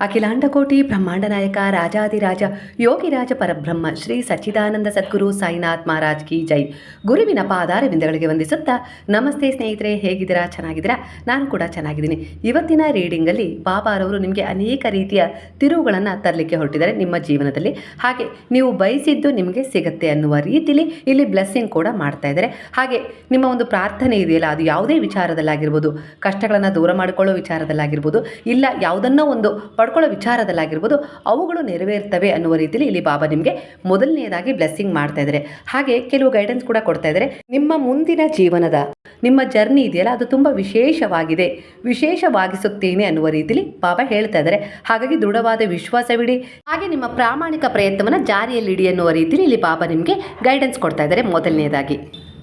ಅಖಿಲಾಂಡಕೋಟಿ ಬ್ರಹ್ಮಾಂಡ ನಾಯಕ ರಾಜಾದಿರಾಜ ಯೋಗಿರಾಜ ಪರಬ್ರಹ್ಮ, ಶ್ರೀ ಸಚ್ಚಿದಾನಂದ ಸದ್ಗುರು ಸಾಯಿನಾಥ್ ಮಹಾರಾಜ್ ಕಿ ಜೈ. ಗುರುವಿನ ಪಾದಾರವಿಂದಗಳಿಗೆ ವಂದಿಸುತ್ತಾ, ನಮಸ್ತೆ ಸ್ನೇಹಿತರೆ, ಹೇಗಿದ್ದೀರಾ? ಚೆನ್ನಾಗಿದ್ದೀರಾ? ನಾನು ಕೂಡ ಚೆನ್ನಾಗಿದ್ದೀನಿ. ಇವತ್ತಿನ ರೀಡಿಂಗಲ್ಲಿ ಬಾಬಾರವರು ನಿಮಗೆ ಅನೇಕ ರೀತಿಯ ತಿರುವುಗಳನ್ನು ತರಲಿಕ್ಕೆ ಹೊರಟಿದ್ದಾರೆ ನಿಮ್ಮ ಜೀವನದಲ್ಲಿ. ಹಾಗೆ ನೀವು ಬಯಸಿದ್ದು ನಿಮಗೆ ಸಿಗುತ್ತೆ ಅನ್ನುವ ರೀತಿಯಲ್ಲಿ ಇಲ್ಲಿ ಬ್ಲೆಸ್ಸಿಂಗ್ ಕೂಡ ಮಾಡ್ತಾ ಇದ್ದಾರೆ. ಹಾಗೆ ನಿಮ್ಮ ಒಂದು ಪ್ರಾರ್ಥನೆ ಇದೆಯಲ್ಲ, ಅದು ಯಾವುದೇ ವಿಚಾರದಲ್ಲಾಗಿರ್ಬೋದು. ಕಷ್ಟಗಳನ್ನು ದೂರ ಮಾಡಿಕೊಳ್ಳೋ ವಿಚಾರದಲ್ಲಾಗಿರ್ಬೋದು. ಇಲ್ಲ ಯಾವುದನ್ನೋ ಒಂದು ಪಡ್ಕೊಳ್ಳೋ ವಿಚಾರದಲ್ಲಾಗಿರ್ಬೋದು ಅವುಗಳು ನೆರವೇರ್ತವೆ ಅನ್ನುವ ರೀತಿಯಲ್ಲಿ ಇಲ್ಲಿ ಬಾಬಾ ನಿಮಗೆ ಮೊದಲನೆಯದಾಗಿ ಬ್ಲೆಸ್ಸಿಂಗ್ ಮಾಡ್ತಾ ಇದ್ದಾರೆ ಹಾಗೆ ಕೆಲವು ಗೈಡೆನ್ಸ್ ಕೂಡ ಕೊಡ್ತಾ ಇದ್ದಾರೆ ನಿಮ್ಮ ಮುಂದಿನ ಜೀವನದ, ನಿಮ್ಮ ಜರ್ನಿ ಇದೆಯಲ್ಲ, ಅದು ತುಂಬ ವಿಶೇಷವಾಗಿದೆ. ವಿಶೇಷವಾಗಿಸುತ್ತೇನೆ ಅನ್ನುವ ರೀತಿಯಲ್ಲಿ ಬಾಬಾ ಹೇಳ್ತಾ ಇದ್ದಾರೆ ಹಾಗಾಗಿ ದೃಢವಾದ ವಿಶ್ವಾಸವಿಡಿ. ಹಾಗೆ ನಿಮ್ಮ ಪ್ರಾಮಾಣಿಕ ಪ್ರಯತ್ನವನ್ನು ಜಾರಿಯಲ್ಲಿಡಿ ಅನ್ನುವ ರೀತಿಯಲ್ಲಿ ಇಲ್ಲಿ ಬಾಬಾ ನಿಮಗೆ ಗೈಡೆನ್ಸ್ ಕೊಡ್ತಾ ಇದ್ದಾರೆ ಮೊದಲನೇದಾಗಿ.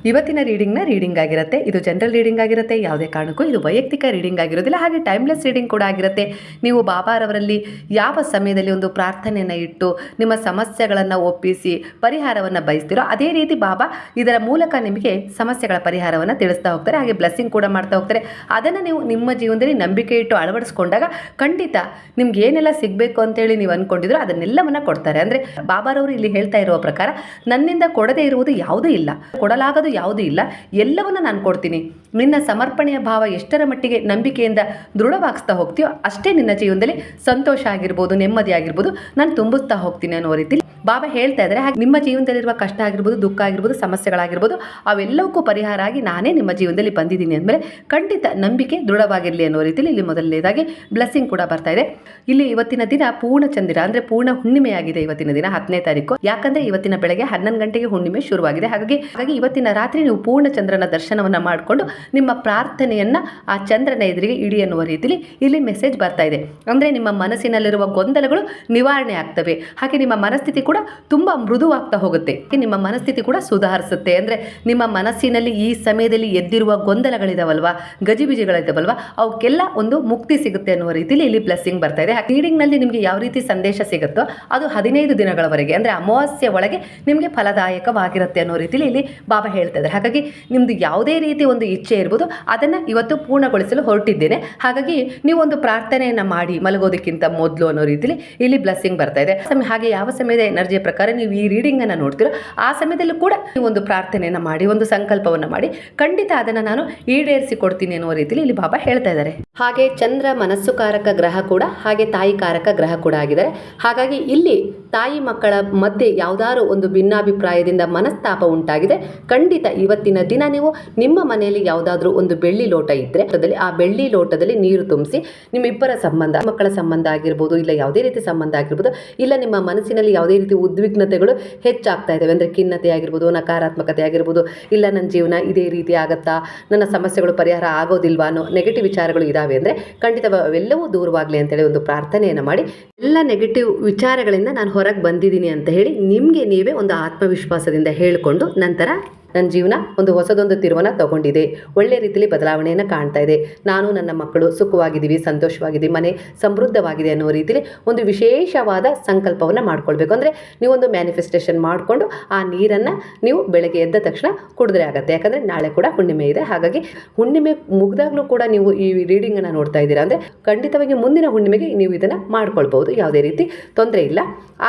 ಇವತ್ತಿನ ರೀಡಿಂಗ್ನ ರೀಡಿಂಗ್ ಆಗಿರುತ್ತೆ. ಇದು ಜನರಲ್ ರೀಡಿಂಗ್ ಆಗಿರುತ್ತೆ. ಯಾವುದೇ ಕಾರಣಕ್ಕೂ ಇದು ವೈಯಕ್ತಿಕ ರೀಡಿಂಗ್ ಆಗಿರೋದಿಲ್ಲ ಹಾಗೆ ಟೈಮ್ಲೆಸ್ ರೀಡಿಂಗ್ ಕೂಡ ಆಗಿರುತ್ತೆ. ನೀವು ಬಾಬಾರವರಲ್ಲಿ ಯಾವ ಸಮಯದಲ್ಲಿ ಒಂದು ಪ್ರಾರ್ಥನೆಯನ್ನು ಇಟ್ಟು, ನಿಮ್ಮ ಸಮಸ್ಯೆಗಳನ್ನು ಒಪ್ಪಿಸಿ, ಪರಿಹಾರವನ್ನು ಬಯಸ್ತೀರೋ ಅದೇ ರೀತಿ ಬಾಬಾ ಇದರ ಮೂಲಕ ನಿಮಗೆ ಸಮಸ್ಯೆಗಳ ಪರಿಹಾರವನ್ನು ತಿಳಿಸ್ತಾ ಹೋಗ್ತಾರೆ. ಹಾಗೆ ಬ್ಲೆಸ್ಸಿಂಗ್ ಕೂಡ ಮಾಡ್ತಾ ಹೋಗ್ತಾರೆ. ಅದನ್ನು ನೀವು ನಿಮ್ಮ ಜೀವನದಲ್ಲಿ ನಂಬಿಕೆ ಇಟ್ಟು ಅಳವಡಿಸ್ಕೊಂಡಾಗ ಖಂಡಿತ ನಿಮ್ಗೆ ಏನೆಲ್ಲ ಸಿಗಬೇಕು ಅಂತೇಳಿ ನೀವು ಅಂದ್ಕೊಂಡಿದ್ರು ಅದನ್ನೆಲ್ಲವನ್ನ ಕೊಡ್ತಾರೆ. ಅಂದರೆ ಬಾಬಾರವರು ಇಲ್ಲಿ ಹೇಳ್ತಾ ಇರುವ ಪ್ರಕಾರ ನನ್ನಿಂದ ಕೊಡದೇ ಇರುವುದು ಯಾವುದೂ ಇಲ್ಲ. ಕೊಡಲಾಗದು ಯಾವುದೂ ಇಲ್ಲ. ಎಲ್ಲವನ್ನು ನಾನು ಕೊಡ್ತೀನಿ. ನಿನ್ನ ಸಮರ್ಪಣೆಯ ಭಾವ ಎಷ್ಟರ ಮಟ್ಟಿಗೆ ನಂಬಿಕೆಯಿಂದ ದೃಢವಾಗಿಸ್ತಾ ಹೋಗ್ತೀಯೋ ಅಷ್ಟೇ ನಿನ್ನ ಜೀವನದಲ್ಲಿ ಸಂತೋಷ ಆಗಿರ್ಬೋದು, ನೆಮ್ಮದಿ ಆಗಿರ್ಬೋದು. ನಾನು ತುಂಬಿಸ್ತಾ ಹೋಗ್ತೀನಿ ಅನ್ನೋ ರೀತಿಲಿ ಬಾಬಾ ಹೇಳ್ತಾ ಇದ್ದಾರೆ, ಹಾಗೆ ನಿಮ್ಮ ಜೀವನದಲ್ಲಿರುವ ಕಷ್ಟ ಆಗಿರ್ಬೋದು, ದುಃಖ ಆಗಿರ್ಬೋದು, ಸಮಸ್ಯೆಗಳಾಗಿರ್ಬೋದು, ಅವೆಲ್ಲವಕ್ಕೂ ಪರಿಹಾರ ಆಗಿ ನಾನೇ ನಿಮ್ಮ ಜೀವನದಲ್ಲಿ ಬಂದಿದ್ದೀನಿ ಅಂದಮೇಲೆ ಖಂಡಿತ ನಂಬಿಕೆ ದೃಢವಾಗಿರಲಿ ಅನ್ನೋ ರೀತಿಯಲ್ಲಿ ಇಲ್ಲಿ ಮೊದಲನೇದಾಗಿ ಬ್ಲೆಸ್ಸಿಂಗ್ ಕೂಡ ಬರ್ತಾ ಇದೆ. ಇಲ್ಲಿ ಇವತ್ತಿನ ದಿನ ಪೂರ್ಣ ಚಂದಿರ, ಅಂದರೆ ಪೂರ್ಣ ಹುಣ್ಣಿಮೆಯಾಗಿದೆ ಇವತ್ತಿನ ದಿನ ಹತ್ತನೇ ತಾರೀಕು. ಯಾಕಂದ್ರೆ ಇವತ್ತಿನ ಬೆಳಗ್ಗೆ ಹನ್ನೊಂದು ಗಂಟೆಗೆ ಹುಣ್ಣಿಮೆ ಶುರುವಾಗಿದೆ. ಹಾಗಾಗಿ ಹಾಗಾಗಿ ಇವತ್ತಿನ ರಾತ್ರಿ ನೀವು ಪೂರ್ಣ ಚಂದ್ರನ ದರ್ಶನವನ್ನು ಮಾಡಿಕೊಂಡು ನಿಮ್ಮ ಪ್ರಾರ್ಥನೆಯನ್ನು ಆ ಚಂದ್ರನ ಎದುರಿಗೆ ಇಡಿ ಅನ್ನುವ ರೀತಿಯಲ್ಲಿ ಇಲ್ಲಿ ಮೆಸೇಜ್ ಬರ್ತಾ ಇದೆ. ಅಂದರೆ ನಿಮ್ಮ ಮನಸ್ಸಿನಲ್ಲಿರುವ ಗೊಂದಲಗಳು ನಿವಾರಣೆ ಆಗ್ತವೆ. ಹಾಗೆ ನಿಮ್ಮ ಮನಸ್ಥಿತಿ ಕೂಡ ತುಂಬ ಮೃದುವಾಗ್ತಾ ಹೋಗುತ್ತೆ. ನಿಮ್ಮ ಮನಸ್ಥಿತಿ ಕೂಡ ಸುಧಾರಿಸುತ್ತೆ. ಅಂದರೆ ನಿಮ್ಮ ಮನಸ್ಸಿನಲ್ಲಿ ಈ ಸಮಯದಲ್ಲಿ ಎದ್ದಿರುವ ಗೊಂದಲಗಳಿದಾವಲ್ವಾ, ಗಜಿಬಿಜಿಗಳಿದಾವಲ್ವಾ, ಅವಕ್ಕೆಲ್ಲ ಒಂದು ಮುಕ್ತಿ ಸಿಗುತ್ತೆ ಅನ್ನುವ ರೀತಿಯಲ್ಲಿ ಇಲ್ಲಿ ಬ್ಲೆಸ್ಸಿಂಗ್ ಬರ್ತಾ ಇದೆ. ರೀಡಿಂಗ್ನಲ್ಲಿ ನಿಮಗೆ ಯಾವ ರೀತಿ ಸಂದೇಶ ಸಿಗುತ್ತೋ ಅದು ಹದಿನೈದು ದಿನಗಳವರೆಗೆ, ಅಂದರೆ ಅಮಾವಾಸ್ಯ ಒಳಗೆ ನಿಮಗೆ ಫಲದಾಯಕವಾಗಿರುತ್ತೆ ಅನ್ನೋ ರೀತಿಯಲ್ಲಿ ಇಲ್ಲಿ ಬಾಬಾ ಹೇಳ್ತಾ ಇದ್ದಾರೆ. ಹಾಗಾಗಿ ನಿಮ್ಮದು ಯಾವುದೇ ರೀತಿ ಒಂದು ಇಚ್ಛೆ ಇರ್ಬೋದು, ಅದನ್ನು ಇವತ್ತು ಪೂರ್ಣಗೊಳಿಸಲು ಹೊರಟಿದ್ದೇನೆ. ಹಾಗಾಗಿ ನೀವು ಒಂದು ಪ್ರಾರ್ಥನೆಯನ್ನು ಮಾಡಿ ಮಲಗೋದಕ್ಕಿಂತ ಮೊದಲು ಅನ್ನೋ ರೀತಿಯಲ್ಲಿ ಇಲ್ಲಿ ಬ್ಲಸ್ಸಿಂಗ್ ಬರ್ತಾ ಇದೆ. ಸಮಯ ಹಾಗೆ ಯಾವ ಸಮಯದ ಎನರ್ಜಿಯ ಪ್ರಕಾರ ನೀವು ಈ ರೀಡಿಂಗನ್ನು ನೋಡ್ತೀರೋ, ಆ ಸಮಯದಲ್ಲೂ ಕೂಡ ನೀವು ಒಂದು ಪ್ರಾರ್ಥನೆಯನ್ನು ಮಾಡಿ, ಒಂದು ಸಂಕಲ್ಪವನ್ನು ಮಾಡಿ, ಖಂಡಿತ ಅದನ್ನು ನಾನು ಈಡೇರಿಸಿ ಕೊಡ್ತೀನಿ ಅನ್ನೋ ರೀತಿಯಲ್ಲಿ ಇಲ್ಲಿ ಬಾಬಾ ಹೇಳ್ತಾ ಇದ್ದಾರೆ. ಹಾಗೆ ಚಂದ್ರ ಮನಸ್ಸು ಕಾರಕ ಗ್ರಹ ಕೂಡ, ಹಾಗೆ ತಾಯಿ ಕಾರಕ ಗ್ರಹ ಕೂಡ ಆಗಿದ್ದಾರೆ. ಹಾಗಾಗಿ ಇಲ್ಲಿ ತಾಯಿ ಮಕ್ಕಳ ಮಧ್ಯೆ ಯಾವುದಾದ್ರು ಒಂದು ಭಿನ್ನಾಭಿಪ್ರಾಯದಿಂದ ಮನಸ್ತಾಪ ಉಂಟಾಗಿದೆ, ಖಂಡಿತ ಇವತ್ತಿನ ದಿನ ನೀವು ನಿಮ್ಮ ಮನೆಯಲ್ಲಿ ಯಾವುದಾದ್ರೂ ಒಂದು ಬೆಳ್ಳಿ ಲೋಟ ಇದ್ದರೆ ಅದರಲ್ಲಿ ಆ ಬೆಳ್ಳಿ ಲೋಟದಲ್ಲಿ ನೀರು ತುಂಬಿಸಿ, ನಿಮ್ಮಿಬ್ಬರ ಸಂಬಂಧ, ಮಕ್ಕಳ ಸಂಬಂಧ ಆಗಿರ್ಬೋದು, ಇಲ್ಲ ಯಾವುದೇ ರೀತಿ ಸಂಬಂಧ ಆಗಿರ್ಬೋದು, ಇಲ್ಲ ನಿಮ್ಮ ಮನಸ್ಸಿನಲ್ಲಿ ಯಾವುದೇ ರೀತಿ ಉದ್ವಿಗ್ನತೆಗಳು ಹೆಚ್ಚಾಗ್ತಾ ಇದ್ದಾವೆ ಅಂದರೆ ಖಿನ್ನತೆ ಆಗಿರ್ಬೋದು, ನಕಾರಾತ್ಮಕತೆ ಆಗಿರ್ಬೋದು, ಇಲ್ಲ ನನ್ನ ಜೀವನ ಇದೇ ರೀತಿ ಆಗುತ್ತಾ, ನನ್ನ ಸಮಸ್ಯೆಗಳು ಪರಿಹಾರ ಆಗೋದಿಲ್ವಾ ಅನ್ನೋ ನೆಗೆಟಿವ್ ವಿಚಾರಗಳು ಇದ್ದಾವೆ ಅಂದರೆ ಖಂಡಿತ ಅವೆಲ್ಲವೂ ದೂರವಾಗಲಿ ಅಂತೇಳಿ ಒಂದು ಪ್ರಾರ್ಥನೆಯನ್ನು ಮಾಡಿ, ಎಲ್ಲ ನೆಗೆಟಿವ್ ವಿಚಾರಗಳಿಂದ ನಾನು ಹೊರಗೆ ಬಂದಿದ್ದೀನಿ ಅಂತ ಹೇಳಿ ನಿಮಗೆ ನೀವೇ ಒಂದು ಆತ್ಮವಿಶ್ವಾಸದಿಂದ ಹೇಳಿಕೊಂಡು ನಂತರ ನನ್ನ ಜೀವನ ಒಂದು ಹೊಸದೊಂದು ತಿರುವನ್ನ ತಗೊಂಡಿದೆ. ಒಳ್ಳೆ ರೀತಿಯಲ್ಲಿ ಬದಲಾವಣೆಯನ್ನು ಕಾಣ್ತಾ ಇದೆ. ನಾನು, ನನ್ನ ಮಕ್ಕಳು ಸುಖವಾಗಿದ್ದೀವಿ, ಸಂತೋಷವಾಗಿದ್ದೀವಿ, ಮನೆ ಸಮೃದ್ಧವಾಗಿದೆ ಅನ್ನೋ ರೀತಿಯಲ್ಲಿ ಒಂದು ವಿಶೇಷವಾದ ಸಂಕಲ್ಪವನ್ನು ಮಾಡ್ಕೊಳ್ಬೇಕು. ಅಂದರೆ ನೀವೊಂದು ಮ್ಯಾನಿಫೆಸ್ಟೇಷನ್ ಮಾಡಿಕೊಂಡು ಆ ನೀರನ್ನು ನೀವು ಬೆಳಗ್ಗೆ ಎದ್ದ ತಕ್ಷಣ ಕುಡಿದ್ರೆ ಆಗುತ್ತೆ. ಯಾಕಂದರೆ ನಾಳೆ ಕೂಡ ಹುಣ್ಣಿಮೆ ಇದೆ. ಹಾಗಾಗಿ ಹುಣ್ಣಿಮೆ ಮುಗಿದಾಗಲೂ ಕೂಡ ನೀವು ಈ ರೀಡಿಂಗನ್ನು ನೋಡ್ತಾ ಇದ್ದೀರಾ. ಅಂದರೆ ಖಂಡಿತವಾಗಿ ಮುಂದಿನ ಹುಣ್ಣಿಮೆಗೆ ನೀವು ಇದನ್ನು ಮಾಡ್ಕೊಳ್ಬೋದು ಯಾವುದೇ ರೀತಿ ತೊಂದರೆ ಇಲ್ಲ.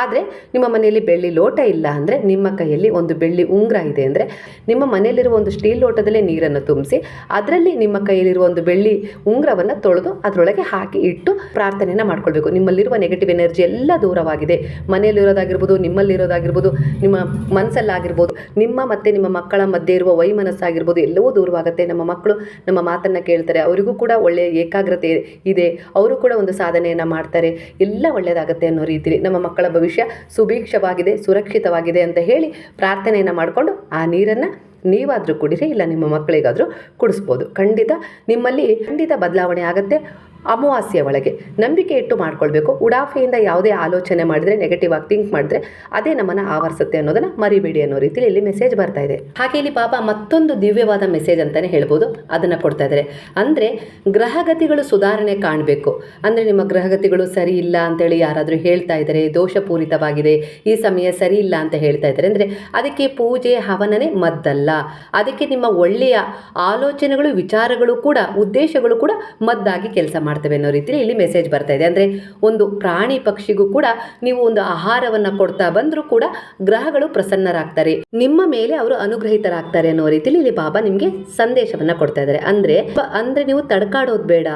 ಆದರೆ ನಿಮ್ಮ ಮನೆಯಲ್ಲಿ ಬೆಳ್ಳಿ ಲೋಟ ಇಲ್ಲ ಅಂದರೆ ನಿಮ್ಮ ಕೈಯಲ್ಲಿ ಒಂದು ಬೆಳ್ಳಿ ಉಂಗುರ ಇದೆ ಅಂದರೆ ನಿಮ್ಮ ಮನೆಯಲ್ಲಿರುವ ಒಂದು ಸ್ಟೀಲ್ ಲೋಟದಲ್ಲೇ ನೀರನ್ನು ತುಂಬಿಸಿ, ಅದರಲ್ಲಿ ನಿಮ್ಮ ಕೈಯಲ್ಲಿರುವ ಒಂದು ಬೆಳ್ಳಿ ಉಂಗುರವನ್ನು ತೊಳೆದು ಅದರೊಳಗೆ ಹಾಕಿ ಇಟ್ಟು ಪ್ರಾರ್ಥನೆಯನ್ನು ಮಾಡ್ಕೊಳ್ಬೇಕು. ನಿಮ್ಮಲ್ಲಿರುವ ನೆಗೆಟಿವ್ ಎನರ್ಜಿ ಎಲ್ಲ ದೂರವಾಗಿದೆ. ಮನೆಯಲ್ಲಿರೋದಾಗಿರ್ಬೋದು, ನಿಮ್ಮಲ್ಲಿರೋದಾಗಿರ್ಬೋದು, ನಿಮ್ಮ ಮನಸ್ಸಲ್ಲಾಗಿರ್ಬೋದು ನಿಮ್ಮ ಮತ್ತು ನಿಮ್ಮ ಮಕ್ಕಳ ಮಧ್ಯೆ ಇರುವ ವೈಮನಸ್ಸಾಗಿರ್ಬೋದು, ಎಲ್ಲವೂ ದೂರವಾಗುತ್ತೆ. ನಮ್ಮ ಮಕ್ಕಳು ನಮ್ಮ ಮಾತನ್ನು ಕೇಳ್ತಾರೆ. ಅವರಿಗೂ ಕೂಡ ಒಳ್ಳೆಯ ಏಕಾಗ್ರತೆ ಇದೆ. ಅವರು ಕೂಡ ಒಂದು ಸಾಧನೆಯನ್ನು ಮಾಡ್ತಾರೆ. ಎಲ್ಲ ಒಳ್ಳೆಯದಾಗುತ್ತೆ ಅನ್ನೋ ರೀತಿಯಲ್ಲಿ ನಮ್ಮ ಮಕ್ಕಳ ಭವಿಷ್ಯ ಸುಭೀಕ್ಷವಾಗಿದೆ, ಸುರಕ್ಷಿತವಾಗಿದೆ ಅಂತ ಹೇಳಿ ಪ್ರಾರ್ಥನೆಯನ್ನು ಮಾಡಿಕೊಂಡು ಆ ನೀರನ್ನು ನೀವಾದರೂ ಕುಡಿರಿ ಇಲ್ಲ ನಿಮ್ಮ ಮಕ್ಕಳಿಗಾದರೂ ಕುಡಿಸ್ಬೋದು. ಖಂಡಿತ ನಿಮ್ಮಲ್ಲಿ ಖಂಡಿತ ಬದಲಾವಣೆ ಆಗುತ್ತೆ. ಅಮಾವಾಸ್ಯ ಒಳಗೆ. ನಂಬಿಕೆ ಇಟ್ಟು ಮಾಡ್ಕೊಳ್ಬೇಕು. ಉಡಾಫೆಯಿಂದ ಯಾವುದೇ ಆಲೋಚನೆ ಮಾಡಿದರೆ ನೆಗೆಟಿವ್ ಆಗಿ ಥಿಂಕ್ ಮಾಡಿದ್ರೆ, ಅದೇ ನಮ್ಮನ್ನು ಆವರಿಸುತ್ತೆ ಅನ್ನೋದನ್ನ ಮರಿಬೇಡಿ ಅನ್ನೋ ರೀತಿಯಲ್ಲಿ ಇಲ್ಲಿ ಮೆಸೇಜ್ ಬರ್ತಾ ಇದೆ. ಹಾಗೆ ಇಲ್ಲಿ ಪಾಪ ಮತ್ತೊಂದು ದಿವ್ಯವಾದ ಮೆಸೇಜ್ ಅಂತಾನೆ ಹೇಳ್ಬೋದು. ಅದನ್ನು ಕೊಡ್ತಾ ಇದ್ದಾರೆ. ಅಂದರೆ ಗ್ರಹಗತಿಗಳು ಸುಧಾರಣೆ ಕಾಣಬೇಕು. ಅಂದರೆ ನಿಮ್ಮ ಗ್ರಹಗತಿಗಳು ಸರಿ ಇಲ್ಲ ಅಂತೇಳಿ ಯಾರಾದರೂ ಹೇಳ್ತಾ ಇದ್ದಾರೆ, ದೋಷಪೂರಿತವಾಗಿದೆ, ಈ ಸಮಯ ಸರಿ ಇಲ್ಲ ಅಂತ ಹೇಳ್ತಾ ಇದ್ದಾರೆ. ಅಂದರೆ ಅದಕ್ಕೆ ಪೂಜೆ, ಹವನನೇ ಮದ್ದಲ್ಲ. ಅದಕ್ಕೆ ನಿಮ್ಮ ಒಳ್ಳೆಯ ಆಲೋಚನೆಗಳು, ವಿಚಾರಗಳು ಕೂಡ, ಉದ್ದೇಶಗಳು ಕೂಡ ಮದ್ದಾಗಿ ಕೆಲಸ ಮಾಡ್ತವೆ ಅನ್ನೋ ರೀತಿಯಲ್ಲಿ ಇಲ್ಲಿ ಮೆಸೇಜ್ ಬರ್ತಾ ಇದೆ. ಅಂದರೆ ಒಂದು ಪ್ರಾಣಿ ಪಕ್ಷಿಗೂ ಕೂಡ ನೀವು ಒಂದು ಆಹಾರವನ್ನು ಕೊಡ್ತಾ ಬಂದರೂ ಕೂಡ ಗ್ರಹಗಳು ಪ್ರಸನ್ನರಾಗ್ತಾರೆ. ನಿಮ್ಮ ಮೇಲೆ ಅವರು ಅನುಗ್ರಹಿತರಾಗ್ತಾರೆ ಅನ್ನೋ ರೀತಿಯಲ್ಲಿ ಇಲ್ಲಿ ಬಾಬಾ ನಿಮಗೆ ಸಂದೇಶವನ್ನ ಕೊಡ್ತಾ ಇದ್ದಾರೆ. ಅಂದ್ರೆ ಅಂದ್ರೆ ನೀವು ತಡ್ಕಾಡೋದು ಬೇಡ,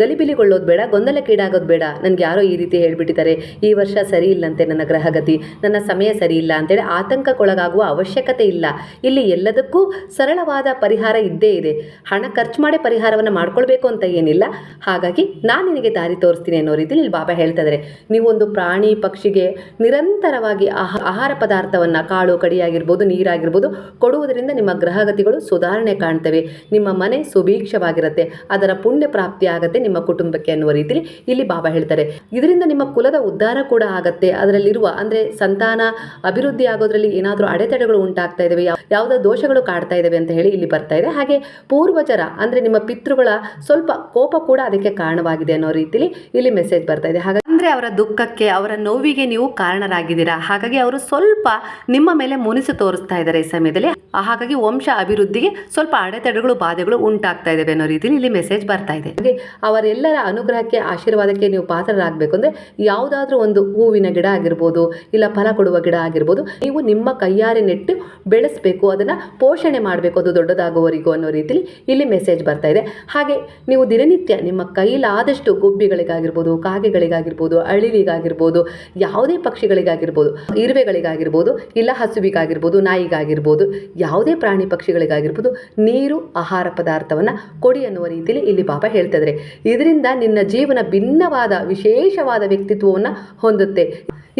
ಗಲಿಬಿಲಿಗೊಳ್ಳೋದು ಬೇಡ, ಗೊಂದಲಕ್ಕೀಡಾಗೋದು ಬೇಡ. ನನಗೆ ಯಾರೋ ಈ ರೀತಿ ಹೇಳಿಬಿಟ್ಟಿದ್ದಾರೆ. ಈ ವರ್ಷ ಸರಿ ಇಲ್ಲಂತೆ ನನ್ನ ಗ್ರಹಗತಿ, ನನ್ನ ಸಮಯ ಸರಿ ಇಲ್ಲ ಅಂತೇಳಿ ಆತಂಕಕ್ಕೊಳಗಾಗುವ ಅವಶ್ಯಕತೆ ಇಲ್ಲ. ಇಲ್ಲಿ ಎಲ್ಲದಕ್ಕೂ ಸರಳವಾದ ಪರಿಹಾರ ಇದ್ದೇ ಇದೆ. ಹಣ ಖರ್ಚು ಮಾಡಿ ಪರಿಹಾರವನ್ನು ಮಾಡ್ಕೊಳ್ಬೇಕು ಅಂತ ಏನಿಲ್ಲ. ಹಾಗಾಗಿ ನಾನು ನಿನಗೆ ದಾರಿ ತೋರಿಸ್ತೀನಿ ಅನ್ನೋ ರೀತಿಯಲ್ಲಿ ಇಲ್ಲಿ ಬಾಬಾ ಹೇಳ್ತಾ ಇದ್ದಾರೆ ನೀವೊಂದು ಪ್ರಾಣಿ ಪಕ್ಷಿಗೆ ನಿರಂತರವಾಗಿ ಆಹ- ಆಹಾರ ಪದಾರ್ಥವನ್ನು ಕಾಳು ಕಡಿಯಾಗಿರ್ಬೋದು ನೀರಾಗಿರ್ಬೋದು ಕೊಡುವುದರಿಂದ ನಿಮ್ಮ ಗ್ರಹಗತಿಗಳು ಸುಧಾರಣೆ ಕಾಣ್ತವೆ. ನಿಮ್ಮ ಮನೆ ಸುಭೀಕ್ಷವಾಗಿರುತ್ತೆ. ಅದರ ಪುಣ್ಯ ಪ್ರಾಪ್ತಿ ಆಗತ್ತೆ ನಿಮ್ಮ ಕುಟುಂಬಕ್ಕೆ ಅನ್ನುವ ರೀತಿಯಲ್ಲಿ ಇಲ್ಲಿ ಬಾಬಾ ಹೇಳ್ತಾರೆ. ಇದರಿಂದ ನಿಮ್ಮ ಕುಲದ ಉದ್ಧಾರ ಕೂಡ ಆಗತ್ತೆ. ಅದರಲ್ಲಿರುವ ಅಂದ್ರೆ ಸಂತಾನ, ಅಭಿವೃದ್ಧಿ ಆಗೋದ್ರಲ್ಲಿ ಏನಾದರೂ ಅಡೆತಡೆಗಳು ಉಂಟಾಗ್ತಾ ಇದಾವೆ. ಯಾವುದೋ ದೋಷಗಳು ಕಾಡ್ತಾ ಇದ್ದಾವೆ ಅಂತ ಹೇಳಿ ಇಲ್ಲಿ ಬರ್ತಾ ಇದೆ. ಹಾಗೆ ಪೂರ್ವಜರ ಅಂದ್ರೆ ನಿಮ್ಮ ಪಿತೃಗಳ ಸ್ವಲ್ಪ ಕೋಪ ಕೂಡ ಅದಕ್ಕೆ ಕಾರಣವಾಗಿದೆ ಅನ್ನೋ ರೀತಿಲಿ ಇಲ್ಲಿ ಮೆಸೇಜ್ ಬರ್ತಾ ಇದೆ. ಹಾಗಾಗಿ ಅವರ ದುಃಖಕ್ಕೆ, ಅವರ ನೋವಿಗೆ ನೀವು ಕಾರಣರಾಗಿದ್ದೀರಾ? ಹಾಗಾಗಿ ಅವರು ಸ್ವಲ್ಪ ನಿಮ್ಮ ಮೇಲೆ ಮುನಿಸು ತೋರಿಸ್ತಾ ಇದ್ದಾರೆ ಈ ಸಮಯದಲ್ಲಿ. ಹಾಗಾಗಿ ವಂಶ ಅಭಿವೃದ್ಧಿಗೆ ಸ್ವಲ್ಪ ಅಡೆತಡೆಗಳು, ಬಾಧೆಗಳು ಉಂಟಾಗ್ತಾ ಇದ್ದಾವೆ ಅನ್ನೋ ರೀತಿಯಲ್ಲಿ ಇಲ್ಲಿ ಮೆಸೇಜ್ ಬರ್ತಾ ಇದೆ. ಹಾಗೆ ಅವರೆಲ್ಲರ ಅನುಗ್ರಹಕ್ಕೆ, ಆಶೀರ್ವಾದಕ್ಕೆ ನೀವು ಪಾತ್ರರಾಗಬೇಕು ಅಂದ್ರೆ ಯಾವುದಾದ್ರೂ ಒಂದು ಹೂವಿನ ಗಿಡ ಆಗಿರ್ಬೋದು, ಇಲ್ಲ ಫಲ ಕೊಡುವ ಗಿಡ ಆಗಿರ್ಬೋದು, ನೀವು ನಿಮ್ಮ ಕೈಯಾರೆ ನೆಟ್ಟು ಬೆಳೆಸಬೇಕು, ಅದನ್ನ ಪೋಷಣೆ ಮಾಡಬೇಕು, ಅದು ದೊಡ್ಡದಾಗುವವರೆಗೂ ಅನ್ನೋ ರೀತಿಲಿ ಇಲ್ಲಿ ಮೆಸೇಜ್ ಬರ್ತಾ ಇದೆ. ಹಾಗೆ ನೀವು ದಿನನಿತ್ಯ ನಿಮ್ಮ ಕೈಲಾದಷ್ಟು ಗುಬ್ಬಿಗಳಿಗಾಗಿರ್ಬೋದು, ಕಾಗೆಗಳಿಗಾಗಿರ್ಬೋದು, ಅಳಿಲಿಗಾಗಿರ್ಬೋದು, ಯಾವುದೇ ಪಕ್ಷಿಗಳಿಗಾಗಿರ್ಬೋದು, ಇರುವೆಗಳಿಗಾಗಿರ್ಬೋದು, ಇಲ್ಲ ಹಸುವಿಗಾಗಿರ್ಬೋದು, ನಾಯಿಗಾಗಿರ್ಬೋದು, ಯಾವುದೇ ಪ್ರಾಣಿ ಪಕ್ಷಿಗಳಿಗಾಗಿರ್ಬೋದು ನೀರು, ಆಹಾರ ಪದಾರ್ಥವನ್ನು ಕೊಡಿ ಅನ್ನುವ ರೀತಿಯಲ್ಲಿ ಇಲ್ಲಿ ಬಾಬಾ ಹೇಳ್ತಾ ಇದರಿಂದ ನಿನ್ನ ಜೀವನ ಭಿನ್ನವಾದ, ವಿಶೇಷವಾದ ವ್ಯಕ್ತಿತ್ವವನ್ನು ಹೊಂದುತ್ತೆ.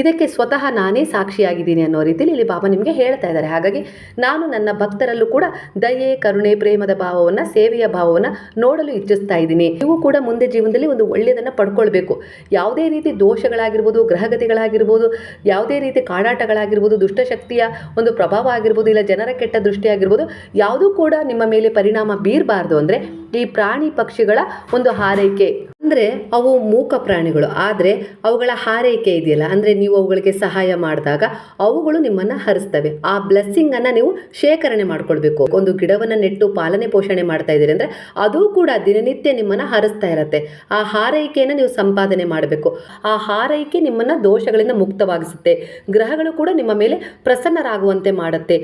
ಇದಕ್ಕೆ ಸ್ವತಃ ನಾನೇ ಸಾಕ್ಷಿಯಾಗಿದ್ದೀನಿ ಅನ್ನೋ ರೀತಿಯಲ್ಲಿ ಇಲ್ಲಿ ಬಾಬಾ ನಿಮಗೆ ಹೇಳ್ತಾ ಇದ್ದಾರೆ. ಹಾಗಾಗಿ ನಾನು ನನ್ನ ಭಕ್ತರಲ್ಲೂ ಕೂಡ ದಯೆ, ಕರುಣೆ, ಪ್ರೇಮದ ಭಾವವನ್ನು, ಸೇವೆಯ ಭಾವವನ್ನು ನೋಡಲು ಇಚ್ಛಿಸ್ತಾ ಇದ್ದೀನಿ. ನೀವು ಕೂಡ ಮುಂದೆ ಜೀವನದಲ್ಲಿ ಒಂದು ಒಳ್ಳೆಯದನ್ನು ಪಡ್ಕೊಳ್ಬೇಕು. ಯಾವುದೇ ರೀತಿ ದೋಷಗಳಾಗಿರ್ಬೋದು, ಗ್ರಹಗತಿಗಳಾಗಿರ್ಬೋದು, ಯಾವುದೇ ರೀತಿ ಕಾಡಾಟಗಳಾಗಿರ್ಬೋದು, ದುಷ್ಟಶಕ್ತಿಯ ಒಂದು ಪ್ರಭಾವ ಆಗಿರ್ಬೋದು, ಇಲ್ಲ ಜನರ ಕೆಟ್ಟ ದೃಷ್ಟಿಯಾಗಿರ್ಬೋದು, ಯಾವುದೂ ಕೂಡ ನಿಮ್ಮ ಮೇಲೆ ಪರಿಣಾಮ ಬೀರಬಾರ್ದು ಅಂದರೆ ಈ ಪ್ರಾಣಿ ಪಕ್ಷಿಗಳ ಒಂದು ಹಾರೈಕೆ. ಅಂದರೆ ಅವು ಮೂಕ ಪ್ರಾಣಿಗಳು. ಆದರೆ ಅವುಗಳ ಹಾರೈಕೆ ಇದೆಯಲ್ಲ, ಅಂದರೆ ನೀವು ಅವುಗಳಿಗೆ ಸಹಾಯ ಮಾಡಿದಾಗ ಅವುಗಳು ನಿಮ್ಮನ್ನು ಹರಿಸ್ತವೆ. ಆ ಬ್ಲೆಸ್ಸಿಂಗನ್ನು ನೀವು ಶೇಖರಣೆ ಮಾಡ್ಕೊಳ್ಬೇಕು. ಒಂದು ಗಿಡವನ್ನು ನೆಟ್ಟು ಪಾಲನೆ ಪೋಷಣೆ ಮಾಡ್ತಾ ಇದ್ದೀರಿ ಅಂದರೆ ಅದು ಕೂಡ ದಿನನಿತ್ಯ ನಿಮ್ಮನ್ನು ಹರಿಸ್ತಾ ಇರತ್ತೆ. ಆ ಹಾರೈಕೆಯನ್ನು ನೀವು ಸಂಪಾದನೆ ಮಾಡಬೇಕು. ಆ ಹಾರೈಕೆ ನಿಮ್ಮನ್ನು ದೋಷಗಳಿಂದ ಮುಕ್ತವಾಗಿಸುತ್ತೆ. ಗ್ರಹಗಳು ಕೂಡ ನಿಮ್ಮ ಮೇಲೆ ಪ್ರಸನ್ನರಾಗುವಂತೆ ಮಾಡುತ್ತೆ.